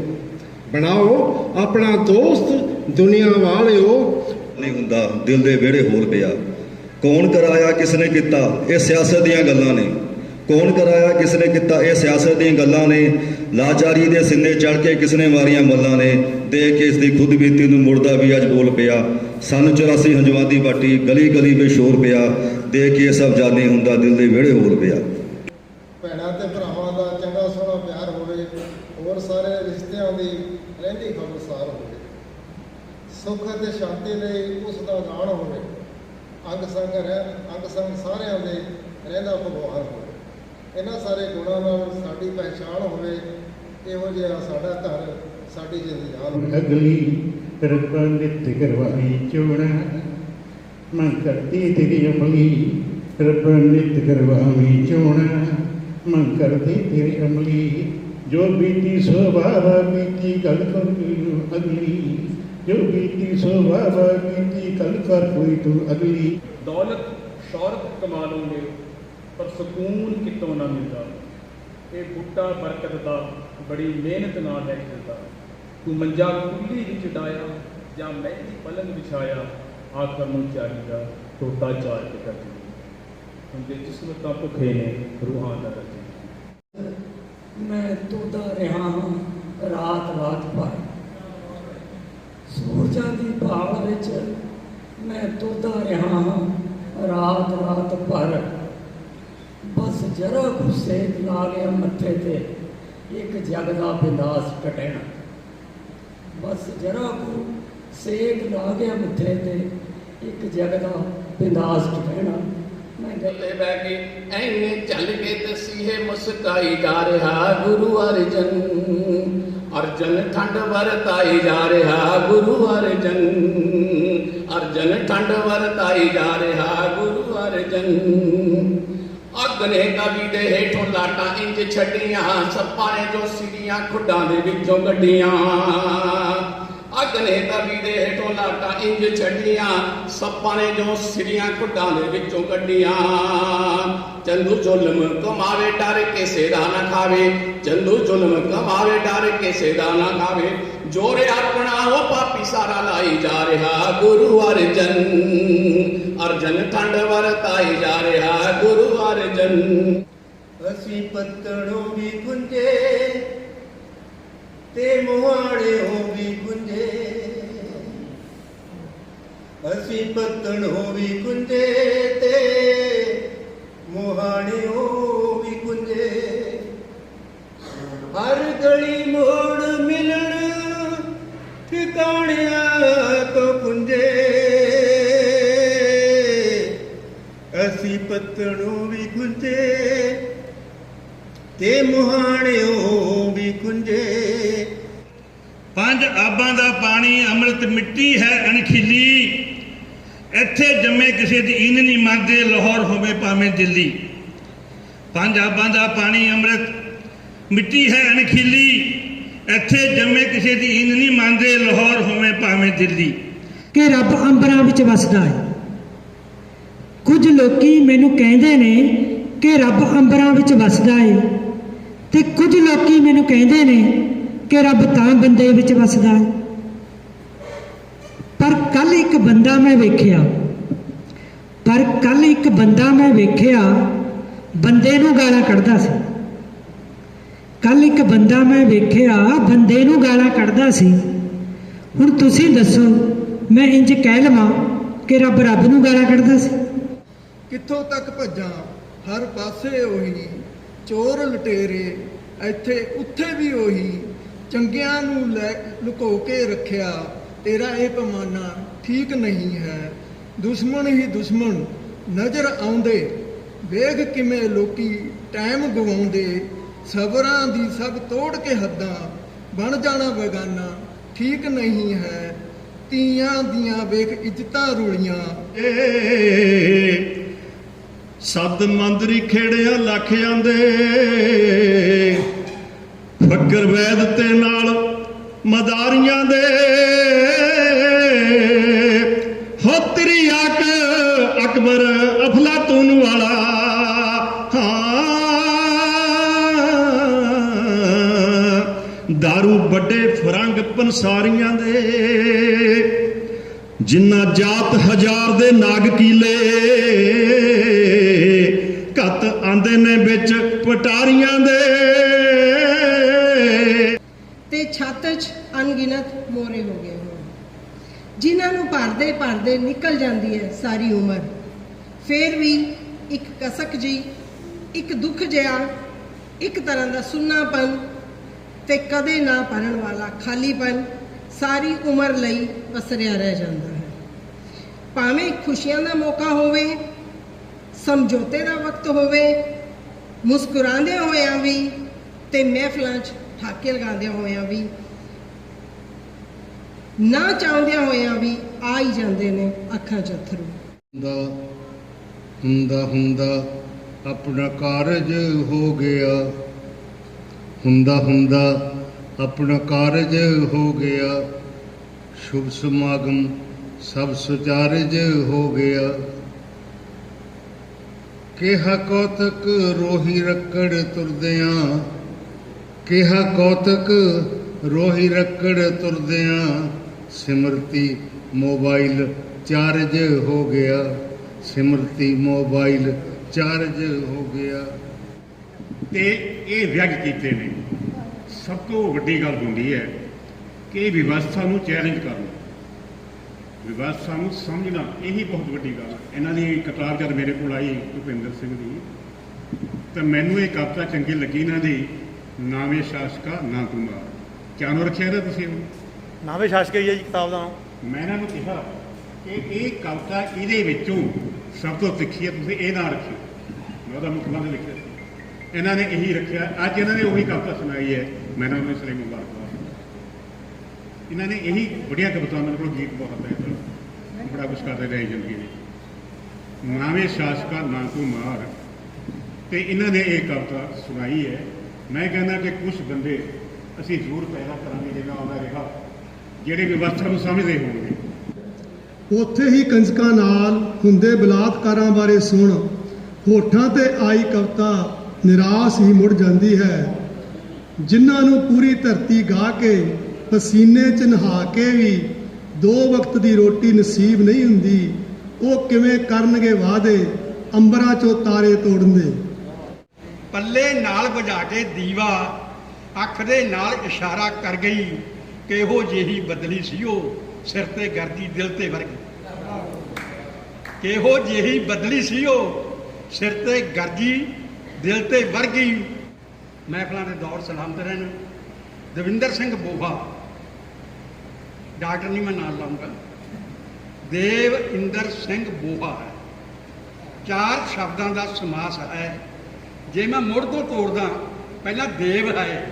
ਬਣਾਓ ਆਪਣਾ ਦੋਸਤ ਦੁਨੀਆ ਵਾਲਿਓ। ਨਹੀਂ ਹੁੰਦਾ, ਦਿਲ ਦੇ ਵਿਹੜੇ ਹੋਰ ਪਿਆ। ਕੌਣ ਕਰਾਇਆ ਕਿਸ ਨੇ ਕੀਤਾ, ਇਹ ਸਿਆਸਤ ਦੀਆਂ ਗੱਲਾਂ ਨੇ। ਕੌਣ ਕਰਾਇਆ ਕਿਸ ਨੇ ਕੀਤਾ, ਇਹ ਸਿਆਸਤ ਦੀਆਂ ਗੱਲਾਂ ਨੇ। ਲਾਚਾਰੀ ਦੇ ਸਿੰਨੇ ਚੜ ਕੇ ਕਿਸ ਨੇ ਮਾਰੀਆਂ ਮੱਲਾਂ ਨੇ। ਦੇਖ ਕੇ ਇਸ ਦੀ ਖੁਦਬੀਤੀ ਨੂੰ ਮੁੜਦਾ ਵੀ ਅੱਜ ਬੋਲ ਪਿਆ। ਸਨ 84 ਹੰਜਵਾਂ ਦੀ ਬਾਟੀ ਗਲੀ ਗਲੀ ਵਿੱਚ ਸ਼ੋਰ ਪਿਆ। ਦੇਖ ਕੇ ਇਹ ਸਭ ਜਾਣੇ ਹੁੰਦਾ, ਦਿਲ ਦੇ ਵਿਹੜੇ ਹੋਰ ਪਿਆ ਭੈਣਾਂ ਤੇ ਭਰਾਵਾਂ ਦਾ ਚੰਗਾ ਸੋਹਣਾ ਪਿਆਰ ਹੋਵੇ ਹੋਰ ਸਾਰੇ ਦੀ ਰਹਿੰਦੀ ਖਬਰਸਾਰ ਹੋਵੇ, ਸੁੱਖ ਅਤੇ ਸ਼ਾਂਤੀ ਲਈ ਉਸ ਦਾ ਗਾਣ ਹੋਵੇ, ਅੰਗ ਸੰਗ ਰਹਿ, ਅੰਗ ਸੰਗ ਸਾਰਿਆਂ ਦੇ ਰਹਿੰਦਾ ਭਗਵਾਨ ਹੋਵੇ। ਇਹਨਾਂ ਸਾਰੇ ਗੁਣਾਂ ਨਾਲ ਸਾਡੀ ਪਹਿਚਾਣ ਹੋਵੇ, ਇਹੋ ਜਿਹਾ ਸਾਡਾ ਘਰ, ਸਾਡੀ ਜ਼ਿੰਦਗੀ ਅਗਲੀ ਰੱਬਾ ਨਿਤ ਕਰਵਾਈ ਚੋਣਾ ਮੈਂ ਕਰਦੀ ਤੇਰੀ ਅਮਲੀ ਰੱਬਾ ਨਿਤ ਕਰਵਾਈ ਚੋਣਾ ਮੈਂ ਕਰਦੀ ਤੇਰੀ ਅਮਲੀ ਜੋ ਬੀਤੀ ਸੋ ਬੀਤੀ ਗੱਲ ਕਰ ਕੋਈ ਅਗਲੀ, ਜੋ ਬੀਤੀ ਸੋ ਬੀਤੀ ਗੱਲ ਕਰ ਕੋਈ ਤੂੰ ਅਗਲੀ। ਦੌਲਤ, ਸ਼ੌਹਰਤ ਕਮਾ ਲਓਗੇ ਪਰ ਸਕੂਨ ਕਿਤੋਂ ਨਾ ਮਿਲਦਾ। ਇਹ ਬੂਟਾ ਬਰਕਤ ਦਾ, ਬੜੀ ਮਿਹਨਤ ਨਾਲ ਹੈ ਖਿਲਦਾ ਤੂੰ ਮੰਜਾ ਕੁੱਲੀ ਵਿੱਚ ਡਾਇਆ, ਜਾਂ ਮਹਿੰਦੀ ਪਲੰਗ ਵਿਛਾਇਆ, ਆਖਰ ਨੂੰ ਚਾਹੀਦਾ ਟੋਟਾ ਚਾਰ ਕੇ ਕਰ ਹੁੰਦੇ ਜਿਸਮਤਾਂ ਭੁੱਖੇ ਨੇ, ਰੂਹਾਂ ਦਾ ਰੱਜੇ ਮੈਂ ਤੁਰਦਾ ਰਿਹਾ ਹਾਂ, ਰਾਤ ਰਾਤ ਭਰ ਸੂਰਜਾਂ ਦੀ ਭਾਲ ਵਿੱਚ ਮੈਂ ਤੁਰਦਾ ਰਿਹਾ ਹਾਂ, ਰਾਤ ਰਾਤ ਭਰ ਬਸ ਜਰਾ ਗੁੱਸੇ ਲਾ ਲਿਆ ਮੱਥੇ ਤੇ ਇੱਕ ਜਗ ਦਾ ਬਿੰਦਾਸ ਕਟੈਣਾ ਬਸ ਜਰਾ ਕੁ ਸੇਕ ਲਾ ਗਿਆ ਮੱਥੇ ਤੇ ਇੱਕ ਜਗ ਦਾ ਬਿੰਦਾਸ ਕਟੈਣਾ ਮੈਂ ਗੱਲੇ ਕੇ ਐਨੇ ਚੱਲ ਕੇ ਦਸੀਹੇ ਮੁਸਕਾਈ ਜਾ ਰਿਹਾ ਗੁਰੂ ਅਰਜਨ। ਅਰਜਨ ਠੰਡ ਵਰਤਾਈ ਜਾ ਰਿਹਾ ਗੁਰੂ ਅਰਜਨ। ਅਰਜਨ ਠੰਡ ਵਰਤਾਈ ਜਾ ਰਿਹਾ ਗੁਰੂ ਅਰਜਨ। ਅੱਗ ਨੇ ਕਵੀ ਦੇ ਹੇਠੋਂ ਲਾਟਾਂ ਇੰਜ ਛੱਡੀਆਂ, ਸੱਪਾਂ ਨੇ ਜੋ ਸਿਰੀਆਂ ਖੁੱਡਾਂ ਦੇ ਵਿੱਚੋਂ ਗੱਡੀਆਂ ਅੱਗ ਨੇ ਕਵੀ ਦੇ ਹੇਠੋਂ ਲਾਟਾਂ ਇੰਜ ਛੱਡੀਆਂ ਸੱਪਾਂ ਨੇ ਜੋ ਸਿਰੀਆਂ ਖੁੱਡਾਂ ਦੇ ਵਿੱਚੋਂ ਕੱਢੀਆਂ ਚੰਦੂ ਜ਼ੁਲਮ ਕਮਾਵੇ ਡਰ ਕਿਸੇ ਦਾ ਨਾ ਖਾਵੇ ਚੰਦੂ ਜ਼ੁਲਮ ਕਮਾਵੇ ਡਰ ਕਿਸੇ ਦਾ ਨਾ ਖਾਵੇ ਜੋਰੇ ਆਪਣਾ ਉਹ ਪਾਪੀ ਸਾਰਾ ਲਾਈ ਜਾ ਰਿਹਾ ਗੁਰੂ ਅਰਜਨ ਅਰਜਨ ਠੰਡ ਵਰਤਾਈ ਜਾ ਰਿਹਾ ਗੁਰੂ ਅਰਜਨ ਅਸੀਂ ਪੱਤਣੋਂ ਵੀ ਗੁੰਜੇ ਤੇ ਮੁਹਾੜਿਓਂ ਵੀ ਗੁੰਜੇ ਅਸੀਂ ਹੋ ਵੀ ਗੁੰਜੇ ਤੇ ਮੁਹਾੜਿਓਂ ਵੀ ਗੁੰਜੇ ਹਰ ਗਲੀ ਮੋੜ ਮਿਲਣ ਠਿਕਾਣਿਆਂ ਤੋਂ ਗੁੰਜੇ ਅਸੀਂ ਪੱਤਣੋਂ ਵੀ ਗੁੰਜੇ ਤੇ ਮੁਹਾਣਿਓ ਵੀ ਕੁੰਜੇ। ਪੰਜ ਆਬਾਂ ਦਾ ਪਾਣੀ ਅੰਮ੍ਰਿਤ ਮਿੱਟੀ ਹੈ ਅਣਖੀਲੀ। ਇੱਥੇ ਜੰਮੇ ਕਿਸੇ ਦੀ ਈਨ ਨਹੀਂ ਮੰਨਦੇ ਲਾਹੌਰ ਹੋਵੇ ਭਾਵੇਂ ਦਿੱਲੀ। ਪੰਜ ਆਬਾਂ ਦਾ ਪਾਣੀ ਅੰਮ੍ਰਿਤ ਮਿੱਟੀ ਹੈ ਅਣਖੀਲੀ। ਇੱਥੇ ਜੰਮੇ ਕਿਸੇ ਦੀ ਈਨ ਨਹੀਂ ਮੰਨਦੇ ਲਾਹੌਰ ਹੋਵੇ ਭਾਵੇਂ ਦਿੱਲੀ। ਕਿ ਰੱਬ ਅੰਬਰਾਂ ਵਿੱਚ ਵਸਦਾ ਹੈ। ਕੁਝ ਲੋਕੀ ਮੈਨੂੰ ਕਹਿੰਦੇ ਨੇ ਕਿ ਰੱਬ ਅੰਬਰਾਂ ਵਿੱਚ ਵਸਦਾ ਏ। ਤੇ ਕੁਝ ਲੋਕੀ ਮੈਨੂੰ ਕਹਿੰਦੇ ਨੇ ਕਿ ਰੱਬ ਤਾਂ ਬੰਦੇ ਵਿੱਚ ਵਸਦਾ ਏ। ਪਰ ਕੱਲ ਇੱਕ ਬੰਦਾ ਮੈਂ ਵੇਖਿਆ। ਪਰ ਕੱਲ ਇੱਕ ਬੰਦਾ ਮੈਂ ਵੇਖਿਆ, ਬੰਦੇ ਨੂੰ ਗਾਲਾਂ ਕੱਢਦਾ ਸੀ। ਕੱਲ ਇੱਕ ਬੰਦਾ ਮੈਂ ਵੇਖਿਆ, ਬੰਦੇ ਨੂੰ ਗਾਲਾਂ ਕੱਢਦਾ ਸੀ। ਹੁਣ ਤੁਸੀਂ ਦੱਸੋ, ਮੈਂ ਇੰਜ ਕਹਿ ਲਵਾਂ ਕਿ ਰੱਬ ਰੱਬ ਨੂੰ ਗਾਲਾਂ ਕੱਢਦਾ ਸੀ? ਕਿੱਥੋਂ ਤੱਕ ਭੱਜਾਂ? ਹਰ ਪਾਸੇ ਉਹੀ, ਚੋਰ ਲਟੇਰੇ, ਇੱਥੇ ਉੱਥੇ ਵੀ ਉਹੀ, ਚੰਗਿਆਂ ਨੂੰ ਲੈ ਲੁਕੋ ਕੇ ਰੱਖਿਆ, ਤੇਰਾ ਇਹ ਪਮਾਨਾ ਠੀਕ ਨਹੀਂ ਹੈ। ਦੁਸ਼ਮਣ ਹੀ ਦੁਸ਼ਮਣ, ਨਜ਼ਰ ਆਉਂਦੇ, ਵੇਖ ਕਿਵੇਂ ਲੋਕੀ ਟਾਈਮ ਗਵਾਉਂਦੇ ਸਬਰਾਂ ਦੀ ਸਭ ਤੋੜ ਕੇ ਹੱਦਾਂ, ਬਣ ਜਾਣਾ ਬੇਗਾਨਾ, ਠੀਕ ਨਹੀਂ ਹੈ। ਤੀਆਂ ਦੀਆਂ ਵੇਖ ਇੱਜ਼ਤਾਂ ਰੁਲੀਆਂ। ਸੱਦ ਮੰਦਰੀ ਖੇੜਿਆ ਲੱਖ ਜਾਂਦੇ। ਫੱਕਰ ਵੈਦ ਤੇ ਨਾਲ ਮਦਾਰੀਆਂ ਦੇ। ਹੋ ਤੇਰੀ ਆਕ ਅਕਬਰ ਅਫਲਾਤੂਨ ਵਾਲਾ। ਹਾਂ। ਵੱਡੇ ਫਰੰਗ ਪੰਸਾਰੀਆਂ ਦੇ। ਜਿੰਨਾ ਜਾਤ ਹਜ਼ਾਰ ਦੇ ਨਾਗ ਕੀਲੇ। ਘੱਤ ਨੇ ਵਿੱਚ ਪਟਾਰੀਆਂ ਦੇ। ਤੇ ਛੱਤ 'ਚ ਅਣਗਿਣਤ ਮੋਰੇ ਹੋ ਗਏ ਹੋਣ। ਜਿਨ੍ਹਾਂ ਨੂੰ ਭਰਦੇ ਭਰਦੇ ਨਿਕਲ ਜਾਂਦੀ ਹੈ ਸਾਰੀ ਉਮਰ। ਫੇਰ ਵੀ ਇੱਕ ਕਸਕ ਜੀ ਇੱਕ ਦੁੱਖ ਜਿਹਾ, ਇੱਕ ਤਰ੍ਹਾਂ ਦਾ ਸੁੰਨਾਪਨ ਤੇ ਕਦੇ ਨਾ ਭਰਨ ਵਾਲਾ ਖਾਲੀਪਨ ਸਾਰੀ ਉਮਰ ਲਈ ਵਸਰਿਆ ਰਹਿ ਜਾਂਦਾ ਹੈ। ਭਾਵੇਂ ਖੁਸ਼ੀਆਂ ਦਾ ਮੌਕਾ ਹੋਵੇ, ਸਮਝੌਤੇ ਦਾ ਵਕਤ ਹੋਵੇ ਮੁਸਕਰਾਉਂਦੇ ਹੋਇਆਂ ਵੀ ਤੇ ਮਹਿਫਲਾਂ 'ਚ ਠਾਕੇ ਲਗਾਉਂਦਿਆਂ ਹੋਇਆਂ ਵੀ, ਨਾ ਚਾਹੁੰਦਿਆਂ ਹੋਇਆਂ ਵੀ ਆ ਹੀ ਜਾਂਦੇ ਨੇ ਅੱਖਾਂ 'ਚ ਅਥਰੂ। ਹੁੰਦਾ ਹੁੰਦਾ ਹੁੰਦਾ ਆਪਣਾ ਕਾਰਜ ਹੋ ਗਿਆ। ਹੁੰਦਾ ਹੁੰਦਾ ਆਪਣਾ ਕਾਰਜ ਹੋ ਗਿਆ। ਸ਼ੁਭ ਸਮਾਗਮ ਸਭ ਸੁਚਾਰਜ ਹੋ ਗਿਆ। ਕਿਹਾ ਕੌਤਕ ਰੋਹੀ ਰੱਕੜ ਤੁਰਦਿਆਂ, ਕਿਹਾ ਕੌਤਕ ਰੋਹੀ ਰੱਕੜ ਤੁਰਦਿਆਂ, ਸਿਮਰਤੀ ਮੋਬਾਈਲ ਚਾਰਜ ਹੋ ਗਿਆ, ਸਿਮਰਤੀ ਮੋਬਾਈਲ ਚਾਰਜ ਹੋ ਗਿਆ। ਤੇ ਇਹ ਵਿਅੰਗ ਕੀਤੇ ਨੇ। ਸਭ ਤੋਂ ਵੱਡੀ ਗੱਲ ਹੁੰਦੀ ਹੈ ਕਿ ਵਿਵਸਥਾ ਨੂੰ ਚੈਲੰਜ ਕਰਨਾ। ਵਿਵਸਥਾ ਨੂੰ ਸਮਝਣਾ ਇਹੀ ਬਹੁਤ ਵੱਡੀ ਗੱਲ ਹੈ ਇਹਨਾਂ ਦੀ ਕਿਤਾਬ ਜਦ ਮੇਰੇ ਕੋਲ ਆਈ ਭੁਪਿੰਦਰ ਸਿੰਘ ਦੀ ਤਾਂ ਮੈਨੂੰ ਇਹ ਕਵਿਤਾ ਚੰਗੀ ਲੱਗੀ ਇਹਨਾਂ ਦੀ ਨਾਵੇਂ ਸ਼ਾਸਕਾ ਨਾ ਕੁਮਾਰ ਕਿਆ ਨੂੰ ਰੱਖਿਆ ਇਹਦਾ ਤੁਸੀਂ ਨਾਵੇਂ ਸ਼ਾਸਕ ਹੀ ਹੈ ਜੀ ਕਿਤਾਬ ਦਾ ਮੈਂ ਇਹਨਾਂ ਨੂੰ ਕਿਹਾ ਕਿ ਇਹ ਕਵਿਤਾ ਇਹਦੇ ਵਿੱਚੋਂ ਸਭ ਤੋਂ ਤਿੱਖੀ ਹੈ ਤੁਸੀਂ ਇਹ ਨਾ ਰੱਖਿਓ। ਮੈਂ ਉਹਦਾ ਮੁੱਖ ਬੰਦ ਲਿਖਿਆ। ਇਹਨਾਂ ਨੇ ਇਹੀ ਰੱਖਿਆ। ਅੱਜ ਇਹਨਾਂ ਨੇ ਉਹੀ ਕਵਿਤਾ ਸੁਣਾਈ ਹੈ। ਮੈਂ ਇਹਨਾਂ ਨੂੰ ਇਸ ਲਈ ਮੁਬਾਰਕਬਾਦ ਇਹਨਾਂ ਨੇ ਇਹੀ ਬੜੀਆਂ ਕਵਿਤਾਵਾਂ ਮੇਰੇ ਕੋਲ ਗੀਤ ਬਹੁਤ ਹੈ ਬੜਾ ਕੁਛ ਕਰਦੇ ਰਹੇ ਜ਼ਿੰਦਗੀ ਵਿੱਚ। ਨਾਵੇਂ ਸ਼ਾਸਕਾ ਨਾ ਕੋ ਮਾਰ। ਤੇ ਇਹਨਾਂ ਨੇ ਇਹ ਕਵਿਤਾ ਸੁਣਾਈ ਹੈ। ਮੈਂ ਕਹਿੰਦਾ ਕਿ ਕੁਝ ਬੰਦੇ ਅਸੀਂ ਜ਼ਰੂਰ ਪੈਦਾ ਕਰਾਂਗੇ ਜਿਹੜਾ ਆਉਂਦਾ ਰਿਹਾ, ਜਿਹੜੇ ਵਿਵਸਥਾ ਨੂੰ ਸਮਝਦੇ ਹੋਣਗੇ। ਉੱਥੇ ਹੀ ਕੰਜਕਾਂ ਨਾਲ ਹੁੰਦੇ ਬਲਾਤਕਾਰਾਂ ਬਾਰੇ ਸੁਣ, ਹੋਠਾਂ ਤੇ ਆਈ ਕਵਿਤਾ ਨਿਰਾਸ਼ ਹੀ ਮੁੜ ਜਾਂਦੀ ਹੈ। ਜਿਨ੍ਹਾਂ ਨੂੰ ਪੂਰੀ ਧਰਤੀ ਗਾ ਕੇ ਪਸੀਨੇ ਚ ਨਹਾ ਕੇ ਵੀ ਦੋ ਵਕਤ ਦੀ ਰੋਟੀ ਨਸੀਬ ਨਹੀਂ ਹੁੰਦੀ, ਉਹ ਕਿਵੇਂ ਕਰਨਗੇ ਵਾਦੇ ਅੰਬਰਾਂ ਚੋਂ ਤਾਰੇ ਤੋੜਨ ਦੇ ਪੱਲੇ ਨਾਲ ਵਜਾ ਕੇ ਦੀਵਾ, ਅੱਖ ਦੇ ਨਾਲ ਇਸ਼ਾਰਾ ਕਰ ਗਈ ਕਿ ਇਹੋ ਜਿਹੀ ਬਦਲੀ ਸੀ ਉਹ ਸਿਰ ਤੇ ਗਰਦੀ ਦਿਲ ਤੇ ਵਰਗੀ। ਕਿਹੋ ਜਿਹੀ ਬਦਲੀ ਸੀ ਉਹ ਸਿਰ ਤੇ ਗਰਜੀ ਦਿਲ ਤੇ ਵਰਗੀ। ਮਹਿਫਲਾਂ ਦੇ ਦੌਰ ਸਲਾਮਤ ਰਹਿਣ। ਦਵਿੰਦਰ ਸਿੰਘ ਬੋਹਾ ਡਾਕਟਰ ਨਹੀਂ, ਮੈਂ ਨਾਲ ਲਾਉਂਗਾ। ਦੇਵ ਇੰਦਰ ਸਿੰਘ ਬੋਹਾ ਹੈ। ਚਾਰ ਸ਼ਬਦਾਂ ਦਾ ਸਮਾਸ ਹੈ। ਜੇ ਮੈਂ ਮੁੜ ਤੋਂ ਤੋੜਦਾ, ਪਹਿਲਾਂ ਦੇਵ ਹੈ।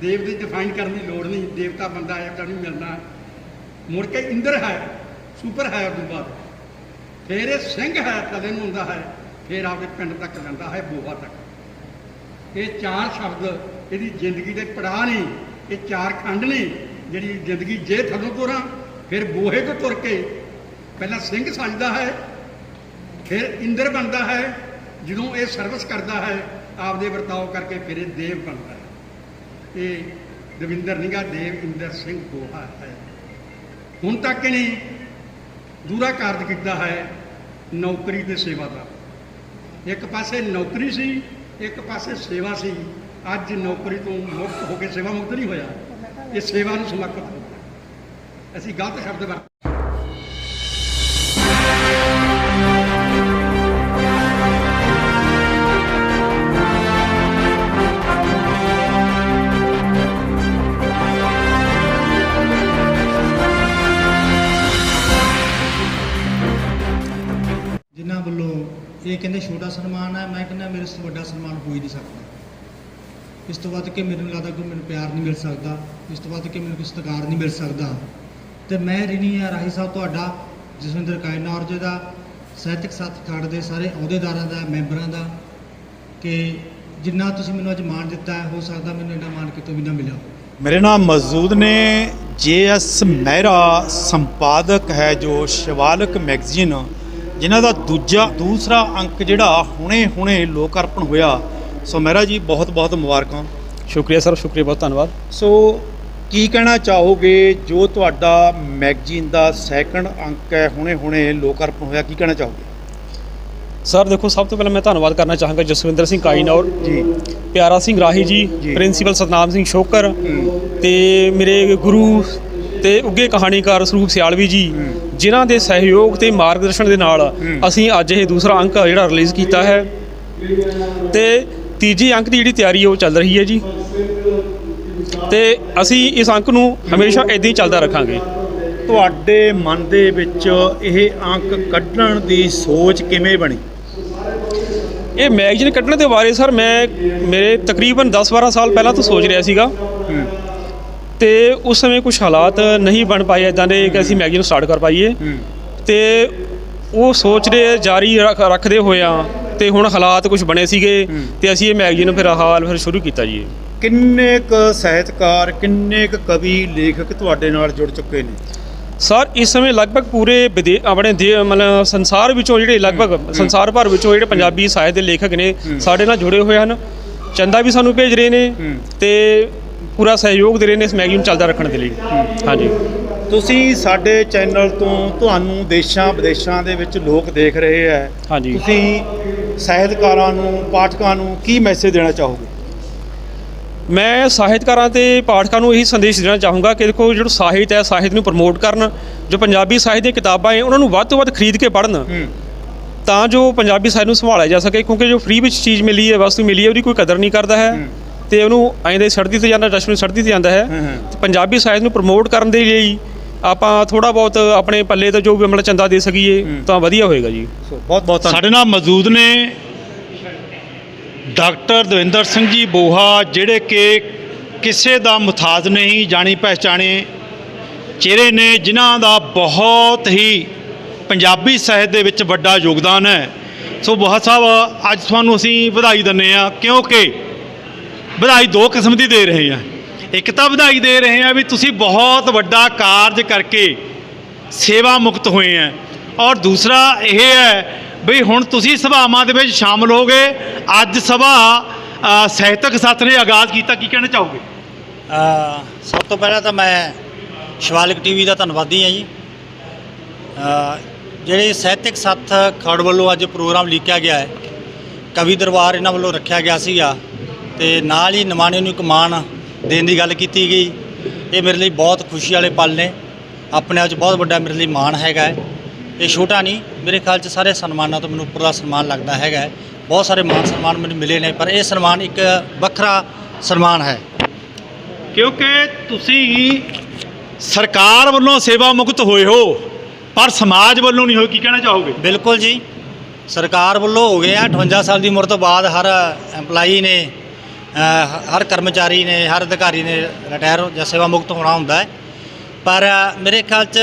ਦੇਵ ਦੀ ਡਿਫਾਈਨ ਕਰਨ ਦੀ ਲੋੜ ਨਹੀਂ। ਦੇਵਤਾ ਬੰਦਾ ਹੈ ਤਾਂ ਨਹੀਂ ਮਿਲਣਾ। ਮੁੜ ਕੇ ਇੰਦਰ ਹੈ ਸੁਪਰ ਹੈ ਉਸ ਤੋਂ ਬਾਅਦ। ਫਿਰ ਇਹ ਸਿੰਘ ਹੈ ਥੱਲੇ ਨੂੰ ਹੁੰਦਾ ਹੈ। ਫਿਰ ਆਪਦੇ ਪਿੰਡ ਤੱਕ ਜਾਂਦਾ ਹੈ, ਬੋਹਾ ਤੱਕ। ਇਹ ਚਾਰ ਸ਼ਬਦ, ਇਹਦੀ ਜ਼ਿੰਦਗੀ ਦੇ ਪੜਾਅ ਨੇ, ਇਹ ਚਾਰ ਖੰਡ ਨੇ। ਜਿਹੜੀ ਜ਼ਿੰਦਗੀ ਜੇ ਥੱਲੋਂ ਤੁਰਾਂ, ਫਿਰ ਬੋਹੇ ਤੋਂ ਤੁਰ ਕੇ ਪਹਿਲਾਂ ਸਿੰਘ ਸਜਦਾ ਹੈ, ਫਿਰ ਇੰਦਰ ਬਣਦਾ ਹੈ, ਜਦੋਂ ਇਹ ਸਰਵਿਸ ਕਰਦਾ ਹੈ, ਆਪਦੇ ਵਰਤਾਓ ਕਰਕੇ ਫਿਰ ਇਹ ਦੇਵ ਬਣਦਾ ਹੈ। ਇਹ ਦਵਿੰਦਰ ਨਿਗਾ ਦੇਵ ਇੰਦਰ ਸਿੰਘ ਗੋਹਾ ਹੈ। ਹੁਣ ਤੱਕ ਇਹਨੇ ਦੂਰਾ ਕਾਰਜ ਕੀਤਾ ਹੈ ਨੌਕਰੀ ਤੇ ਸੇਵਾ ਦਾ। ਇੱਕ ਪਾਸੇ ਨੌਕਰੀ ਸੀ, ਇੱਕ ਪਾਸੇ ਸੇਵਾ ਸੀ। ਅੱਜ ਨੌਕਰੀ ਤੋਂ ਮੁਕਤ ਹੋ ਕੇ ਸੇਵਾ ਮੁਕਤ ਨਹੀਂ ਹੋਇਆ। ਇਹ ਸੇਵਾ ਨੂੰ ਸਮਰਪਿਤ ਅਸੀਂ ਗਲਤ ਸ਼ਬਦ ਵਰਤ ਜਿਨ੍ਹਾਂ ਵੱਲੋਂ ਇਹ ਕਹਿੰਦੇ ਛੋਟਾ ਸਨਮਾਨ ਹੈ, ਮੈਂ ਕਹਿੰਦਾ ਮੇਰੇ ਤੋਂ ਵੱਡਾ ਸਨਮਾਨ ਹੋ ਹੀ ਨਹੀਂ ਸਕਦਾ। ਇਸ ਤੋਂ ਵੱਧ ਕੇ ਮੈਨੂੰ ਲੱਗਦਾ ਕਿ ਮੈਨੂੰ ਪਿਆਰ ਨਹੀਂ ਮਿਲ ਸਕਦਾ, ਇਸ ਤੋਂ ਵੱਧ ਕਿ ਮੈਨੂੰ ਕੋਈ ਸਤਿਕਾਰ ਨਹੀਂ ਮਿਲ ਸਕਦਾ। ਤੇ ਮੈਂ ਰਿਣੀ ਆ ਰਾਹੀ ਸਾਹਿਬ ਤੁਹਾਡਾ, ਜਸਵਿੰਦਰ ਕਾਇਨਾਰਜ ਦਾ, ਸਾਹਿਤਕ ਸਾਥ ਖੜ ਦੇ ਸਾਰੇ ਅਹੁਦੇਦਾਰਾਂ ਦਾ, ਮੈਂਬਰਾਂ ਦਾ, ਕਿ ਜਿੰਨਾ ਤੁਸੀਂ ਮੈਨੂੰ ਅੱਜ ਮਾਣ ਦਿੱਤਾ ਹੈ, ਹੋ ਸਕਦਾ ਮੈਨੂੰ ਇੰਨਾ ਮਾਣ ਕਿਤੋਂ ਵੀ ਨਾ ਮਿਲਿਆ ਮੇਰੇ ਨਾਲ ਮੌਜੂਦ ਨੇ ਜੇਐਸ ਮਹਿਰਾ ਸੰਪਾਦਕ ਹੈ, ਜੋ ਸ਼ਿਵਾਲਕ ਮੈਗਜ਼ੀਨ, ਜਿਨ੍ਹਾਂ ਦਾ ਦੂਜਾ, ਦੂਸਰਾ ਅੰਕ ਜਿਹੜਾ ਹੁਣੇ ਹੁਣੇ ਲੋਕ ਅਰਪਣ ਹੋਇਆ ਸੋ ਮਹਿਰਾ ਜੀ ਬਹੁਤ ਬਹੁਤ ਮੁਬਾਰਕਾਂ। ਸ਼ੁਕਰੀਆ ਸਰ ਸ਼ੁਕਰੀਆ ਬਹੁਤ ਧੰਨਵਾਦ। ਸੋ ਕੀ ਕਹਿਣਾ ਚਾਹੋਗੇ? ਜੋ ਤੁਹਾਡਾ ਮੈਗਜ਼ੀਨ ਦਾ ਸੈਕੰਡ ਅੰਕ ਹੈ ਹੁਣੇ ਹੁਣੇ ਲੋਕ ਅਰਪਣ ਹੋਇਆ ਕੀ ਕਹਿਣਾ ਚਾਹੋਗੇ? ਸਰ ਦੇਖੋ ਸਭ ਤੋਂ ਪਹਿਲਾਂ ਮੈਂ ਧੰਨਵਾਦ ਕਰਨਾ ਚਾਹਾਂਗਾ ਜਸਵਿੰਦਰ ਸਿੰਘ ਕਾਈਨੌਰ ਜੀ। ਪਿਆਰਾ ਸਿੰਘ ਰਾਹੀ ਜੀ ਪ੍ਰਿੰਸੀਪਲ ਸਤਨਾਮ ਸਿੰਘ ਸ਼ੋਕਰ ਤੇ ਮੇਰੇ ਗੁਰੂ ਤੇ ਉੱਗੇ ਕਹਾਣੀਕਾਰ ਸਰੂਪ ਸਿਆਲਵੀ ਜੀ ਜਿਨ੍ਹਾਂ ਦੇ ਸਹਿਯੋਗ ਤੇ ਮਾਰਗਦਰਸ਼ਨ ਦੇ ਨਾਲ ਅਸੀਂ ਅੱਜ ਇਹ ਦੂਸਰਾ ਅੰਕ ਜਿਹੜਾ ਰਿਲੀਜ਼ ਕੀਤਾ ਹੈ। ਤੇ ਤੀਜੀ ਅੰਕ ਦੀ ਜਿਹੜੀ ਤਿਆਰੀ ਉਹ ਚੱਲ ਰਹੀ ਹੈ ਜੀ। ਤੇ ਅਸੀਂ ਇਸ ਅੰਕ ਨੂੰ ਹਮੇਸ਼ਾ ਇਦਾਂ ਹੀ ਚੱਲਦਾ ਰੱਖਾਂਗੇ। ਤੁਹਾਡੇ ਮਨ ਦੇ ਵਿੱਚ ਇਹ ਅੰਕ ਕੱਢਣ ਦੀ ਸੋਚ ਕਿਵੇਂ ਬਣੀ? ਇਹ ਮੈਗਜ਼ੀਨ ਕੱਢਣ ਦੇ ਬਾਰੇ ਸਰ ਮੈਂ ਮੇਰੇ ਤਕਰੀਬਨ 10-12 ਸਾਲ ਪਹਿਲਾਂ ਤੋਂ ਸੋਚ ਰਿਹਾ ਸੀਗਾ। ਤੇ ਉਸ ਸਮੇਂ ਕੁਝ ਹਾਲਾਤ ਨਹੀਂ ਬਣ ਪਾਏ ਇਦਾਂ ਦੇ ਕਿ ਅਸੀਂ ਮੈਗਜ਼ੀਨ ਸਟਾਰਟ ਕਰ ਪਾਈਏ। ਤੇ ਉਹ ਸੋਚ ਦੇ ਜਾਰੀ ਰੱਖ- ਰੱਖਦੇ ਹੋਇਆ ਤੇ ਹੁਣ ਹਾਲਾਤ ਕੁਝ ਬਣੇ ਸੀਗੇ ਤੇ ਅਸੀਂ ਇਹ ਮੈਗਜ਼ੀਨ ਫਿਰ ਹਾਲ ਫਿਰ ਸ਼ੁਰੂ ਕੀਤਾ ਜੀ। ਕਿੰਨੇ ਕ ਸਾਹਿਤਕਾਰ ਕਿੰਨੇ ਕ ਕਵੀ ਲੇਖਕ ਤੁਹਾਡੇ ਨਾਲ ਜੁੜ ਚੁੱਕੇ ਨੇ? ਸਰ ਇਸ ਸਮੇਂ ਲਗਭਗ ਪੂਰੇ ਆਪਣੇ ਦੇ ਮਤਲਬ ਸੰਸਾਰ ਵਿੱਚੋਂ ਜਿਹੜੇ ਲਗਭਗ ਸੰਸਾਰ ਭਰ ਵਿੱਚੋਂ ਜਿਹੜੇ ਪੰਜਾਬੀ ਸਾਹਿਤ ਦੇ ਲੇਖਕ ਨੇ ਸਾਡੇ ਨਾਲ ਜੁੜੇ ਹੋਏ ਹਨ। ਚੰਦਾ ਵੀ ਸਾਨੂੰ ਭੇਜ ਰਹੇ ਨੇ ਤੇ ਪੂਰਾ ਸਹਿਯੋਗ ਦੇ ਰਹੇ ਨੇ ਇਸ ਮੈਗਜ਼ੀਨ ਚੱਲਦਾ ਰੱਖਣ ਦੇ ਲਈ। ਹਾਂਜੀ। ਤੁਸੀਂ ਸਾਡੇ ਚੈਨਲ ਤੋਂ ਤੁਹਾਨੂੰ ਦੇਸ਼ਾਂ ਵਿਦੇਸ਼ਾਂ ਦੇ ਵਿੱਚ ਲੋਕ ਦੇਖ ਰਹੇ ਹਾਂਜੀ। ਤੁਸੀਂ ਸਾਹਿਤਕਾਰਾਂ ਨੂੰ ਪਾਠਕਾਂ ਨੂੰ ਕੀ ਮੈਸੇਜ ਦੇਣਾ ਚਾਹੋਗੇ? ਮੈਂ ਸਾਹਿਤਕਾਰਾਂ ਤੇ ਪਾਠਕਾਂ ਨੂੰ ਇਹੀ ਸੰਦੇਸ਼ ਦੇਣਾ ਚਾਹੂੰਗਾ ਕਿ ਦੇਖੋ ਜਿਹੜਾ ਸਾਹਿਤ ਹੈ ਸਾਹਿਤ ਨੂੰ ਪ੍ਰਮੋਟ ਕਰਨ ਜੋ ਪੰਜਾਬੀ ਸਾਹਿਤ ਦੀਆਂ ਕਿਤਾਬਾਂ ਹੈ ਉਹਨਾਂ ਨੂੰ ਵੱਧ ਤੋਂ ਵੱਧ ਖਰੀਦ ਕੇ ਪੜ੍ਹਨ। ਤਾਂ ਜੋ ਪੰਜਾਬੀ ਸਾਹਿਤ ਨੂੰ ਸੰਭਾਲਿਆ ਜਾ ਸਕੇ ਕਿਉਂਕਿ ਜੋ ਫ੍ਰੀ ਵਿੱਚ ਚੀਜ਼ ਮਿਲੀ ਹੈ ਵਸਤੂ ਮਿਲੀ ਹੈ ਉਹਦੀ ਕੋਈ ਕਦਰ ਨਹੀਂ ਕਰਦਾ ਹੈ। ਤੇ ਉਹਨੂੰ ਐਂ ਦੇ ਸੜਦੀ ਤੇ ਜਾਂਦਾ ਡਸਟਬਿਨ ਸੜਦੀ ਤੇ ਜਾਂਦਾ ਹੈ। ਪੰਜਾਬੀ ਸਾਹਿਤ ਨੂੰ ਪ੍ਰਮੋਟ ਕਰਨ ਦੇ ਲਈ ਆਪਾਂ ਥੋੜਾ ਬਹੁਤ ਆਪਣੇ ਪੱਲੇ ਤੋਂ ਜੋ ਵੀ ਅਮਲ ਚੰਦਾ ਦੇ ਸਕੀਏ ਤਾਂ ਵਧੀਆ ਹੋਏਗਾ ਜੀ। ਬਹੁਤ ਬਹੁਤ ਸਾਡੇ ਨਾਲ ਮੌਜੂਦ ਨੇ ਡਾਕਟਰ ਦਵਿੰਦਰ ਸਿੰਘ ਜੀ ਬੋਹਾ ਜਿਹੜੇ ਕਿ ਕਿਸੇ ਦਾ ਮੁਤਾਜ ਨਹੀਂ ਜਾਣੀ ਪਹਿਚਾਣੇ ਚਿਹਰੇ ਨੇ ਜਿਨ੍ਹਾਂ ਦਾ ਬਹੁਤ ਹੀ ਪੰਜਾਬੀ ਸਾਹਿਤ ਦੇ ਵਿੱਚ ਵੱਡਾ ਯੋਗਦਾਨ ਹੈ। ਸੋ ਬੋਹਾ ਸਾਹਿਬ ਅੱਜ ਤੁਹਾਨੂੰ ਅਸੀਂ ਵਧਾਈ ਦਿੰਦੇ ਆ ਕਿਉਂਕਿ ਵਧਾਈ ਦੋ ਕਿਸਮ ਦੀ ਦੇ ਰਹੇ ਆ ਇੱਕ ਤਾਂ ਵਧਾਈ ਦੇ ਰਹੇ ਆ ਵੀ ਤੁਸੀਂ ਬਹੁਤ ਵੱਡਾ ਕਾਰਜ ਕਰਕੇ ਸੇਵਾ ਮੁਕਤ ਹੋਏ ਆ। ਔਰ ਦੂਸਰਾ ਇਹ ਹੈ ਵੀ ਹੁਣ ਤੁਸੀਂ ਸਭਾਵਾਂ ਦੇ ਵਿੱਚ ਸ਼ਾਮਲ ਹੋਗੇ ਅੱਜ ਸਭਾ ਅ, ਸਾਹਿਤਕ ਸੱਥ ਨੇ ਆਗਾਜ਼ ਕੀਤਾ ਕੀ ਕਹਿਣਾ ਚਾਹੋਗੇ? ਸਭ ਤੋਂ ਪਹਿਲਾਂ ਤਾਂ ਮੈਂ ਸ਼ਿਵਾਲਿਕ ਟੀਵੀ ਦਾ ਧੰਨਵਾਦੀ ਹਾਂ ਜੀ। ਜਿਹੜੇ ਸਾਹਿਤਕ ਸੱਥ ਖੜ ਵੱਲੋਂ ਅੱਜ ਪ੍ਰੋਗਰਾਮ ਲਿਖਿਆ ਗਿਆ ਹੈ ਕਵੀ ਦਰਬਾਰ ਇਹਨਾਂ ਵੱਲੋਂ ਰੱਖਿਆ ਗਿਆ ਸੀਗਾ ਤੇ ਨਾਲ ਹੀ ਨਿਮਾਣੇ ਨੂੰ ਇੱਕ ਮਾਣ ਦੇਣ ਦੀ ਗੱਲ ਕੀਤੀ ਗਈ। ਇਹ ਮੇਰੇ ਲਈ ਬਹੁਤ ਖੁਸ਼ੀ ਵਾਲੇ ਪਲ ਨੇ। ਆਪਣੇ ਆਪ 'ਚ ਬਹੁਤ ਵੱਡਾ ਮੇਰੇ ਲਈ ਮਾਣ ਹੈਗਾ ਹੈ। ਇਹ ਛੋਟਾ ਨਹੀਂ ਮੇਰੇ ਖਿਆਲ 'ਚ ਸਾਰੇ ਸਨਮਾਨਾਂ ਤੋਂ ਮੈਨੂੰ ਉੱਪਰਲਾ ਸਨਮਾਨ ਲੱਗਦਾ ਹੈਗਾ ਹੈ। ਬਹੁਤ ਸਾਰੇ ਮਾਣ ਸਨਮਾਨ ਮੈਨੂੰ ਮਿਲੇ ਨੇ ਪਰ ਇਹ ਸਨਮਾਨ ਇੱਕ ਵੱਖਰਾ ਸਨਮਾਨ ਹੈ। ਕਿਉਂਕਿ ਤੁਸੀਂ ਸਰਕਾਰ ਵੱਲੋਂ ਸੇਵਾ ਮੁਕਤ ਹੋਏ ਹੋ ਪਰ ਸਮਾਜ ਵੱਲੋਂ ਨਹੀਂ ਹੋਏ ਕੀ ਕਹਿਣਾ ਚਾਹੋਗੇ? ਬਿਲਕੁਲ ਜੀ। ਸਰਕਾਰ ਵੱਲੋਂ ਹੋ ਗਏ ਆ। 58 ਸਾਲ ਦੀ ਉਮਰ ਤੋਂ ਬਾਅਦ ਹਰ EMPLOYEE ਨੇ ਹਰ ਕਰਮਚਾਰੀ ਨੇ, ਹਰ ਅਧਿਕਾਰੀ ਨੇ ਰਿਟਾਇਰ ਜਾਂ ਸੇਵਾ ਮੁਕਤ ਹੋਣਾ ਹੁੰਦਾ ਹੈ। ਪਰ ਮੇਰੇ ਖਿਆਲ 'ਚ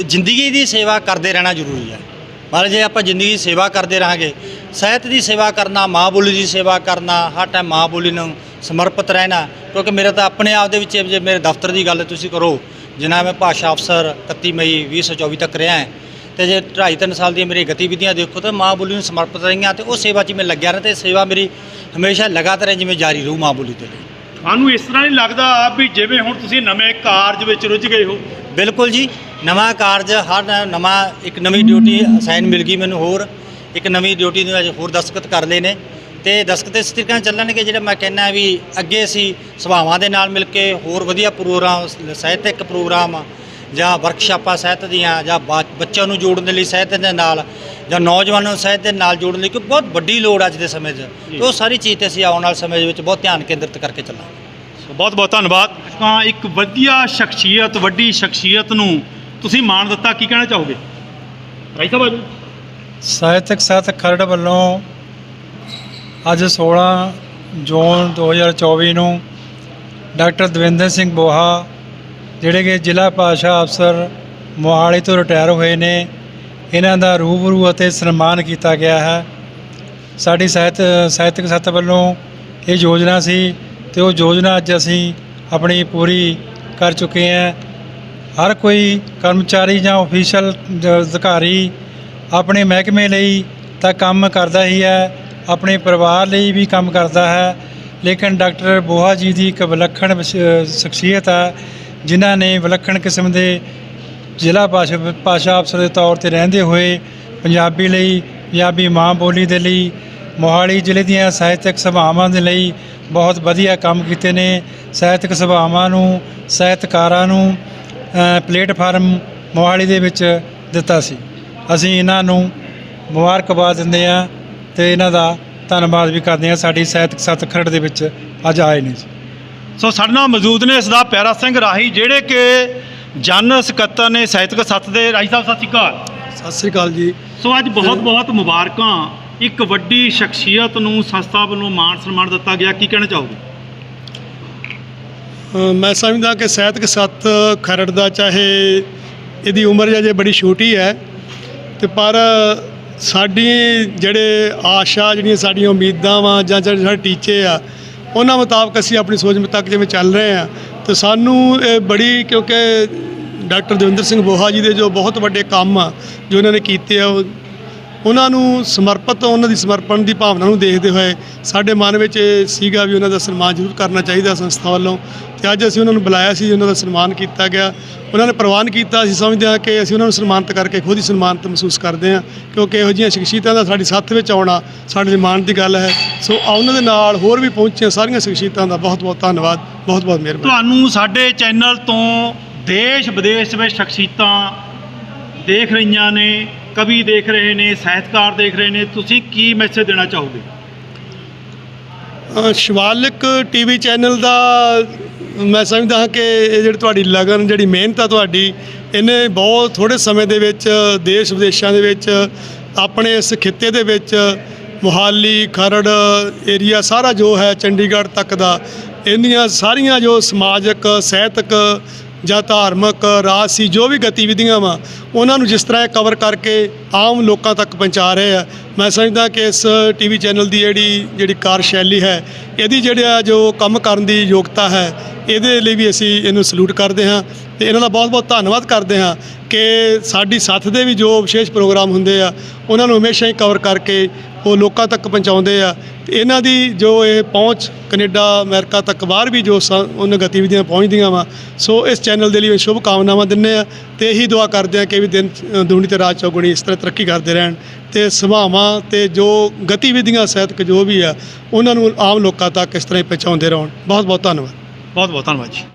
ਜ਼ਿੰਦਗੀ ਦੀ ਸੇਵਾ ਕਰਦੇ ਰਹਿਣਾ ਜ਼ਰੂਰੀ ਹੈ। ਮਤਲਬ ਜੇ ਆਪਾਂ ਜ਼ਿੰਦਗੀ ਦੀ ਸੇਵਾ ਕਰਦੇ ਰਹਾਂਗੇ, ਸਾਹਿਤ ਦੀ ਸੇਵਾ ਕਰਨਾ, ਮਾਂ ਬੋਲੀ ਦੀ ਸੇਵਾ ਕਰਨਾ, ਹਰ ਟਾਈਮ ਮਾਂ ਬੋਲੀ ਨੂੰ ਸਮਰਪਿਤ ਰਹਿਣਾ, ਕਿਉਂਕਿ ਮੇਰਾ ਤਾਂ ਆਪਣੇ ਆਪ ਦੇ ਵਿੱਚ ਜੇ ਮੇਰੇ ਦਫ਼ਤਰ ਦੀ ਗੱਲ ਤੁਸੀਂ ਕਰੋ ਜਿਨ੍ਹਾਂ ਮੈਂ ਭਾਸ਼ਾ ਅਫਸਰ 31 ਮਈ 2024 ਤੱਕ ਰਿਹਾ ਹਾਂ ਤੇ ਜੇ ਢਾਈ ਤਿੰਨ ਸਾਲ ਦੀਆਂ ਮੇਰੀ ਗਤੀਵਿਧੀਆਂ ਦੇਖੋ ਤਾਂ ਮਾਂ ਬੋਲੀ ਨੂੰ ਸਮਰਪਿਤ ਰਹੀਆਂ ਤੇ ਉਹ ਸੇਵਾ 'ਚ ਮੈਂ ਲੱਗਿਆ ਰਿਹਾ ਤੇ ਸੇਵਾ ਮੇਰੀ ਹਮੇਸ਼ਾ ਲਗਾਤਾਰ ਜਿਵੇਂ ਜਾਰੀ ਰਹੂ ਮਾਂ ਬੋਲੀ ਦੇ ਲਈ। ਤੁਹਾਨੂੰ ਇਸ ਤਰ੍ਹਾਂ ਨਹੀਂ ਲੱਗਦਾ ਵੀ ਜਿਵੇਂ ਹੁਣ ਤੁਸੀਂ ਨਵੇਂ ਕਾਰਜ ਵਿੱਚ ਰੁੱਝ ਗਏ ਹੋ? ਬਿਲਕੁਲ ਜੀ ਨਵਾਂ ਕਾਰਜ ਹਰ ਨਵਾਂ ਇੱਕ ਨਵੀਂ ਡਿਊਟੀ ਅਸਾਈਨ ਮਿਲ ਗਈ ਮੈਨੂੰ ਹੋਰ ਇੱਕ ਨਵੀਂ ਡਿਊਟੀ ਨੂੰ ਅੱਜ ਹੋਰ ਦਸਤਖਤ ਕਰ ਲਏ ਨੇ ਤੇ ਦਸਤਖਤ ਇਸ ਤਰੀਕੇ ਚੱਲਣਗੇ ਜਿਹੜਾ ਮੈਂ ਕਹਿੰਦਾ ਵੀ ਅੱਗੇ ਅਸੀਂ ਸਭਾਵਾਂ ਦੇ ਨਾਲ ਮਿਲ ਕੇ ਹੋਰ ਵਧੀਆ ਪ੍ਰੋਗਰਾਮ ਸਾਹਿਤਕ ਪ੍ਰੋਗਰਾਮ ਜਾਂ ਵਰਕਸ਼ਾਪਾਂ ਸਾਹਿਤ ਦੀਆਂ ਜਾਂ ਬਾ- ਬੱਚਿਆਂ ਨੂੰ ਜੋੜਨ ਦੇ ਲਈ ਸਾਹਿਤ ਦੇ ਨਾਲ ਜਾਂ ਨੌਜਵਾਨਾਂ ਨੂੰ ਸਾਹਿਤ ਦੇ ਨਾਲ ਜੋੜਨ ਲਈ ਕੋਈ ਬਹੁਤ ਵੱਡੀ ਲੋੜ ਅੱਜ ਦੇ ਸਮੇਂ 'ਚ। ਤੇ ਉਹ ਸਾਰੀ ਚੀਜ਼ ਤੇ ਅਸੀਂ ਆਉਣ ਵਾਲੇ ਸਮੇਂ ਦੇ ਵਿੱਚ ਬਹੁਤ ਧਿਆਨ ਕੇਂਦਰਿਤ ਕਰਕੇ ਚੱਲਾਂਗੇ। ਬਹੁਤ ਬਹੁਤ ਧੰਨਵਾਦ। ਤਾਂ ਇੱਕ ਵਧੀਆ ਸ਼ਖਸੀਅਤ ਵੱਡੀ ਸ਼ਖਸੀਅਤ ਨੂੰ ਤੁਸੀਂ ਮਾਣ ਦਿੱਤਾ ਕੀ ਕਹਿਣਾ ਚਾਹੋਗੇ? ਰਾਈ ਸਾਹਿਬ ਆਜੋ ਸਾਹਿਤਕ ਸਾਥ ਖਰੜ ਵੱਲੋਂ ਅੱਜ 16 ਜੂਨ 2024 ਨੂੰ ਡਾਕਟਰ ਦਵਿੰਦਰ ਸਿੰਘ ਬੋਹਾ ਜਿਹੜੇ ਕਿ ਜ਼ਿਲ੍ਹਾ ਭਾਸ਼ਾ ਅਫਸਰ ਮੋਹਾਲੀ ਤੋਂ ਰਿਟਾਇਰ ਹੋਏ ਨੇ, ਇਹਨਾਂ ਦਾ ਰੂਬਰੂ ਅਤੇ ਸਨਮਾਨ ਕੀਤਾ ਗਿਆ ਹੈ। ਸਾਡੀ ਸਾਹਿਤ, ਸਾਹਿਤਕ ਸੱਤ ਵੱਲੋਂ ਇਹ ਯੋਜਨਾ ਸੀ ਤੇ ਉਹ ਯੋਜਨਾ ਅੱਜ ਅਸੀਂ ਆਪਣੀ ਪੂਰੀ ਕਰ ਚੁੱਕੇ ਹਾਂ। ਹਰ ਕੋਈ ਕਰਮਚਾਰੀ ਜਾਂ ਅਫੀਸ਼ੀਅਲ ਅਧਿਕਾਰੀ ਆਪਣੇ ਮਹਿਕਮੇ ਲਈ ਤਾਂ ਕੰਮ ਕਰਦਾ ਹੀ ਹੈ, ਆਪਣੇ ਪਰਿਵਾਰ ਲਈ ਵੀ ਕੰਮ ਕਰਦਾ ਹੈ, ਲੇਕਿਨ ਡਾਕਟਰ ਬੋਹਾ ਜੀ ਦੀ ਇੱਕ ਵਿਲੱਖਣ ਵਿਸ਼- ਸ਼ਖਸੀਅਤ ਹੈ ਜਿਨ੍ਹਾਂ ਨੇ ਵਿਲੱਖਣ ਕਿਸਮ ਦੇ ਜ਼ਿਲ੍ਹਾ ਭਾਸ਼ਾ ਭਾਸ਼ਾ ਅਫਸਰ ਦੇ ਤੌਰ ਤੇ ਰਹਿੰਦੇ ਹੋਏ ਪੰਜਾਬੀ ਲਈ, ਪੰਜਾਬੀ ਮਾਂ ਬੋਲੀ ਦੇ ਲਈ, ਮੋਹਾਲੀ ਜ਼ਿਲ੍ਹੇ ਦੀਆਂ ਸਾਹਿਤਕ ਸਭਾਵਾਂ ਦੇ ਲਈ ਬਹੁਤ ਵਧੀਆ ਕੰਮ ਕੀਤੇ ਨੇ। ਸਾਹਿਤਕ ਸਭਾਵਾਂ ਨੂੰ, ਸਾਹਿਤਕਾਰਾਂ ਨੂੰ ਪਲੇਟਫਾਰਮ ਮੋਹਾਲੀ ਦੇ ਵਿੱਚ ਦਿੱਤਾ ਸੀ। ਅਸੀਂ ਇਹਨਾਂ ਨੂੰ ਮੁਬਾਰਕਬਾਦ ਦਿੰਦੇ ਹਾਂ ਤੇ ਇਹਨਾਂ ਦਾ ਧੰਨਵਾਦ ਵੀ ਕਰਦੇ ਹਾਂ। ਸਾਡੀ ਸਾਹਿਤਕ ਸੱਤ ਖਰੜ ਦੇ ਵਿੱਚ ਅੱਜ ਆਏ ਨੇ ਜੀ। ਸੋ ਸਾਡੇ ਨਾਲ ਮੌਜੂਦ ਨੇ ਸਰਦਾਰ ਪਿਆਰਾ ਸਿੰਘ ਰਾਹੀ ਜਿਹੜੇ ਕਿ ਜਨ ਸਕੱਤਰ ਨੇ ਸਾਹਿਤਕ ਸੱਤ ਦੇ। ਰਾਈ ਸਾਹਿਬ ਸਤਿ ਸ਼੍ਰੀ ਅਕਾਲ। ਸਤਿ ਸ੍ਰੀ ਅਕਾਲ ਜੀ। ਸੋ ਅੱਜ ਬਹੁਤ ਬਹੁਤ ਮੁਬਾਰਕਾਂ। ਇੱਕ ਵੱਡੀ ਸ਼ਖਸੀਅਤ ਨੂੰ ਸੰਸਥਾ ਵੱਲੋਂ ਮਾਣ ਸਨਮਾਨ ਦਿੱਤਾ ਗਿਆ। ਕੀ ਕਹਿਣਾ ਚਾਹੋਗੇ? ਅ, ਮੈਂ ਸਮਝਦਾ ਕਿ ਸਾਹਿਤਕ ਸੱਤ ਖਰੜ ਦਾ ਚਾਹੇ ਇਹਦੀ ਉਮਰ ਅਜੇ ਬੜੀ ਛੋਟੀ ਹੈ ਤੇ ਪਰ ਸਾਡੀ ਜਿਹੜੇ ਆਸ਼ਾ ਜਿਹੜੀਆਂ ਸਾਡੀਆਂ ਉਮੀਦਾਂ ਵਾ ਜਾਂ ਜਿਹੜੇ ਸਾਡੇ ਟੀਚੇ ਆ ਉਹਨਾਂ ਮੁਤਾਬਕ ਅਸੀਂ ਆਪਣੀ ਸੋਚ ਮੁਤਾਬਕ ਜਿਵੇਂ ਚੱਲ ਰਹੇ ਆ ਤੇ ਸਾਨੂੰ ਇਹ ਬੜੀ, ਕਿਉਂਕਿ ਡਾਕਟਰ ਦਵਿੰਦਰ ਸਿੰਘ ਬੋਹਾ ਜੀ ਦੇ ਜੋ ਬਹੁਤ ਵੱਡੇ ਕੰਮ ਆ, ਜੋ ਉਹਨਾਂ ਨੇ ਕੀਤੇ ਆ, ਉਹ ਉਹਨਾਂ ਨੂੰ ਸਮਰਪਿਤ, ਉਹਨਾਂ ਦੀ ਸਮਰਪਣ ਦੀ ਭਾਵਨਾ ਨੂੰ ਦੇਖਦੇ ਹੋਏ ਸਾਡੇ ਮਨ ਵਿੱਚ ਇਹ ਸੀਗਾ ਵੀ ਉਹਨਾਂ ਦਾ ਸਨਮਾਨ ਜ਼ਰੂਰ ਕਰਨਾ ਚਾਹੀਦਾ ਸੰਸਥਾ ਵੱਲੋਂ। ਤੇ ਅੱਜ ਅਸੀਂ ਉਹਨਾਂ ਨੂੰ ਬੁਲਾਇਆ ਸੀ, ਉਹਨਾਂ ਦਾ ਸਨਮਾਨ ਕੀਤਾ ਗਿਆ। ਉਹਨਾਂ ਨੇ ਪ੍ਰਵਾਨ ਕੀਤਾ, ਅਸੀਂ ਸਮਝਦੇ ਹਾਂ ਕਿ ਅਸੀਂ ਉਹਨਾਂ ਨੂੰ ਸਨਮਾਨਿਤ ਕਰਕੇ ਖੁਦ ਹੀ ਸਨਮਾਨਿਤ ਮਹਿਸੂਸ ਕਰਦੇ ਹਾਂ, ਕਿਉਂਕਿ ਇਹੋ ਜਿਹੀਆਂ ਸ਼ਖਸੀਅਤਾਂ ਦਾ ਸਾਡੀ ਸੱਥ ਵਿੱਚ ਆਉਣਾ ਸਾਡੇ ਲਈ ਮਾਣ ਦੀ ਗੱਲ ਹੈ। ਸੋ ਉਹਨਾਂ ਦੇ ਨਾਲ ਹੋਰ ਵੀ ਪਹੁੰਚੀਆਂ ਸਾਰੀਆਂ ਸ਼ਖਸੀਅਤਾਂ ਦਾ ਬਹੁਤ ਬਹੁਤ ਧੰਨਵਾਦ ਬਹੁਤ ਬਹੁਤ ਮਿਹਰਬਾਨੀ। ਤੁਹਾਨੂੰ ਸਾਡੇ ਚੈਨਲ ਤੋਂ ਦੇਸ਼ ਵਿਦੇਸ਼ ਵਿੱਚ ਸ਼ਖਸੀਅਤਾਂ ਦੇਖ ਰਹੀਆਂ ਨੇ। ਕਵੀ ਦੇਖ ਰਹੇ ਨੇ ਸਾਹਿਤਕਾਰ ਦੇਖ ਰਹੇ ਨੇ ਤੁਸੀਂ ਕੀ ਮੈਸੇਜ ਦੇਣਾ ਚਾਹੋਗੇ? ਅ, ਸ਼ਿਵਾਲਿਕ ਟੀਵੀ ਚੈਨਲ ਦਾ ਮੈਂ ਸਮਝਦਾ ਹਾਂ ਕਿ ਇਹ ਜਿਹੜੀ ਤੁਹਾਡੀ ਲਗਨ ਜਿਹੜੀ ਮਿਹਨਤ ਆ ਤੁਹਾਡੀ ਇਹਨੇ ਬਹੁਤ ਥੋੜੇ ਸਮੇਂ ਦੇ ਵਿੱਚ ਦੇਸ਼ ਵਿਦੇਸ਼ਾਂ ਦੇ ਵਿੱਚ ਆਪਣੇ ਇਸ ਖਿੱਤੇ ਦੇ ਵਿੱਚ ਮੁਹਾਲੀ ਖਰੜ ਏਰੀਆ ਸਾਰਾ ਜੋ ਹੈ ਚੰਡੀਗੜ੍ਹ ਤੱਕ ਦਾ ਇਹਦੀਆਂ ਸਾਰੀਆਂ ਜੋ ਸਮਾਜਿਕ ਸਾਹਿਤਕ ਜਾਂ ਧਾਰਮਿਕ ਰਾਜਸੀ ਜੋ ਵੀ ਗਤੀਵਿਧੀਆਂ ਵਾ, ਉਹਨਾਂ ਨੂੰ ਜਿਸ ਤਰ੍ਹਾਂ ਕਵਰ ਕਰਕੇ ਆਮ ਲੋਕਾਂ ਤੱਕ ਪਹੁੰਚਾ ਰਹੇ ਆ। ਮੈਂ ਸਮਝਦਾ ਕਿ ਇਸ ਟੀਵੀ ਚੈਨਲ ਦੀ ਜਿਹੜੀ ਜਿਹੜੀ ਕਾਰਜਸ਼ੈਲੀ ਹੈ, ਇਹਦੀ ਜਿਹੜਾ ਜੋ ਕੰਮ ਕਰਨ ਦੀ ਯੋਗਤਾ ਹੈ, ਇਹਦੇ ਲਈ ਵੀ ਅਸੀਂ ਇਹਨੂੰ ਸਲੂਟ ਕਰਦੇ ਹਾਂ ਤੇ ਇਹਨਾਂ ਦਾ ਬਹੁਤ ਬਹੁਤ ਧੰਨਵਾਦ ਕਰਦੇ ਹਾਂ ਕਿ ਸਾਡੀ ਸਾਥ ਦੇ ਵੀ ਜੋ ਵਿਸ਼ੇਸ਼ ਪ੍ਰੋਗਰਾਮ ਹੁੰਦੇ ਆ, ਉਹਨਾਂ ਨੂੰ ਹਮੇਸ਼ਾ ਹੀ ਕਵਰ ਕਰਕੇ ਉਹ ਲੋਕਾਂ ਤੱਕ ਪਹੁੰਚਾਉਂਦੇ ਆ। ਤੇ ਇਹਨਾਂ ਦੀ ਜੋ ਇਹ ਪਹੁੰਚ ਕੈਨੇਡਾ ਅਮਰੀਕਾ ਤੱਕ ਬਾਹਰ ਵੀ ਜੋ ਸ- ਉਹਨਾਂ ਗਤੀਵਿਧੀਆਂ ਪਹੁੰਚਦੀਆਂ ਵਾ। ਸੋ ਇਸ ਚੈਨਲ ਦੇ ਲਈ ਸ਼ੁਭ ਕਾਮਨਾਵਾਂ ਦਿੰਦੇ ਆ ਤੇ ਇਹੀ ਦੁਆ ਕਰਦੇ ਆ ਕਿ ਵੀ ਦਿਨ ਅ, ਦੁਗਣੀ ਤੇ ਰਾਤ ਚੌਗੁਣੀ ਇਸ ਤਰ੍ਹਾਂ ਤਰੱਕੀ ਕਰਦੇ ਰਹਿਣ ਤੇ ਸਭਾਵਾਂ ਤੇ ਜੋ ਗਤੀਵਿਧੀਆਂ ਸਾਹਿਤਕ ਜੋ ਵੀ ਆ ਉਹਨਾਂ ਨੂੰ ਆਮ ਲੋਕਾਂ ਤੱਕ ਇਸ ਤਰ੍ਹਾਂ ਹੀ ਪਹੁੰਚਾਉਂਦੇ ਰਹਿਣ। ਬਹੁਤ ਬਹੁਤ ਧੰਨਵਾਦ। ਬਹੁਤ ਬਹੁਤ ਧੰਨਵਾਦ ਜੀ।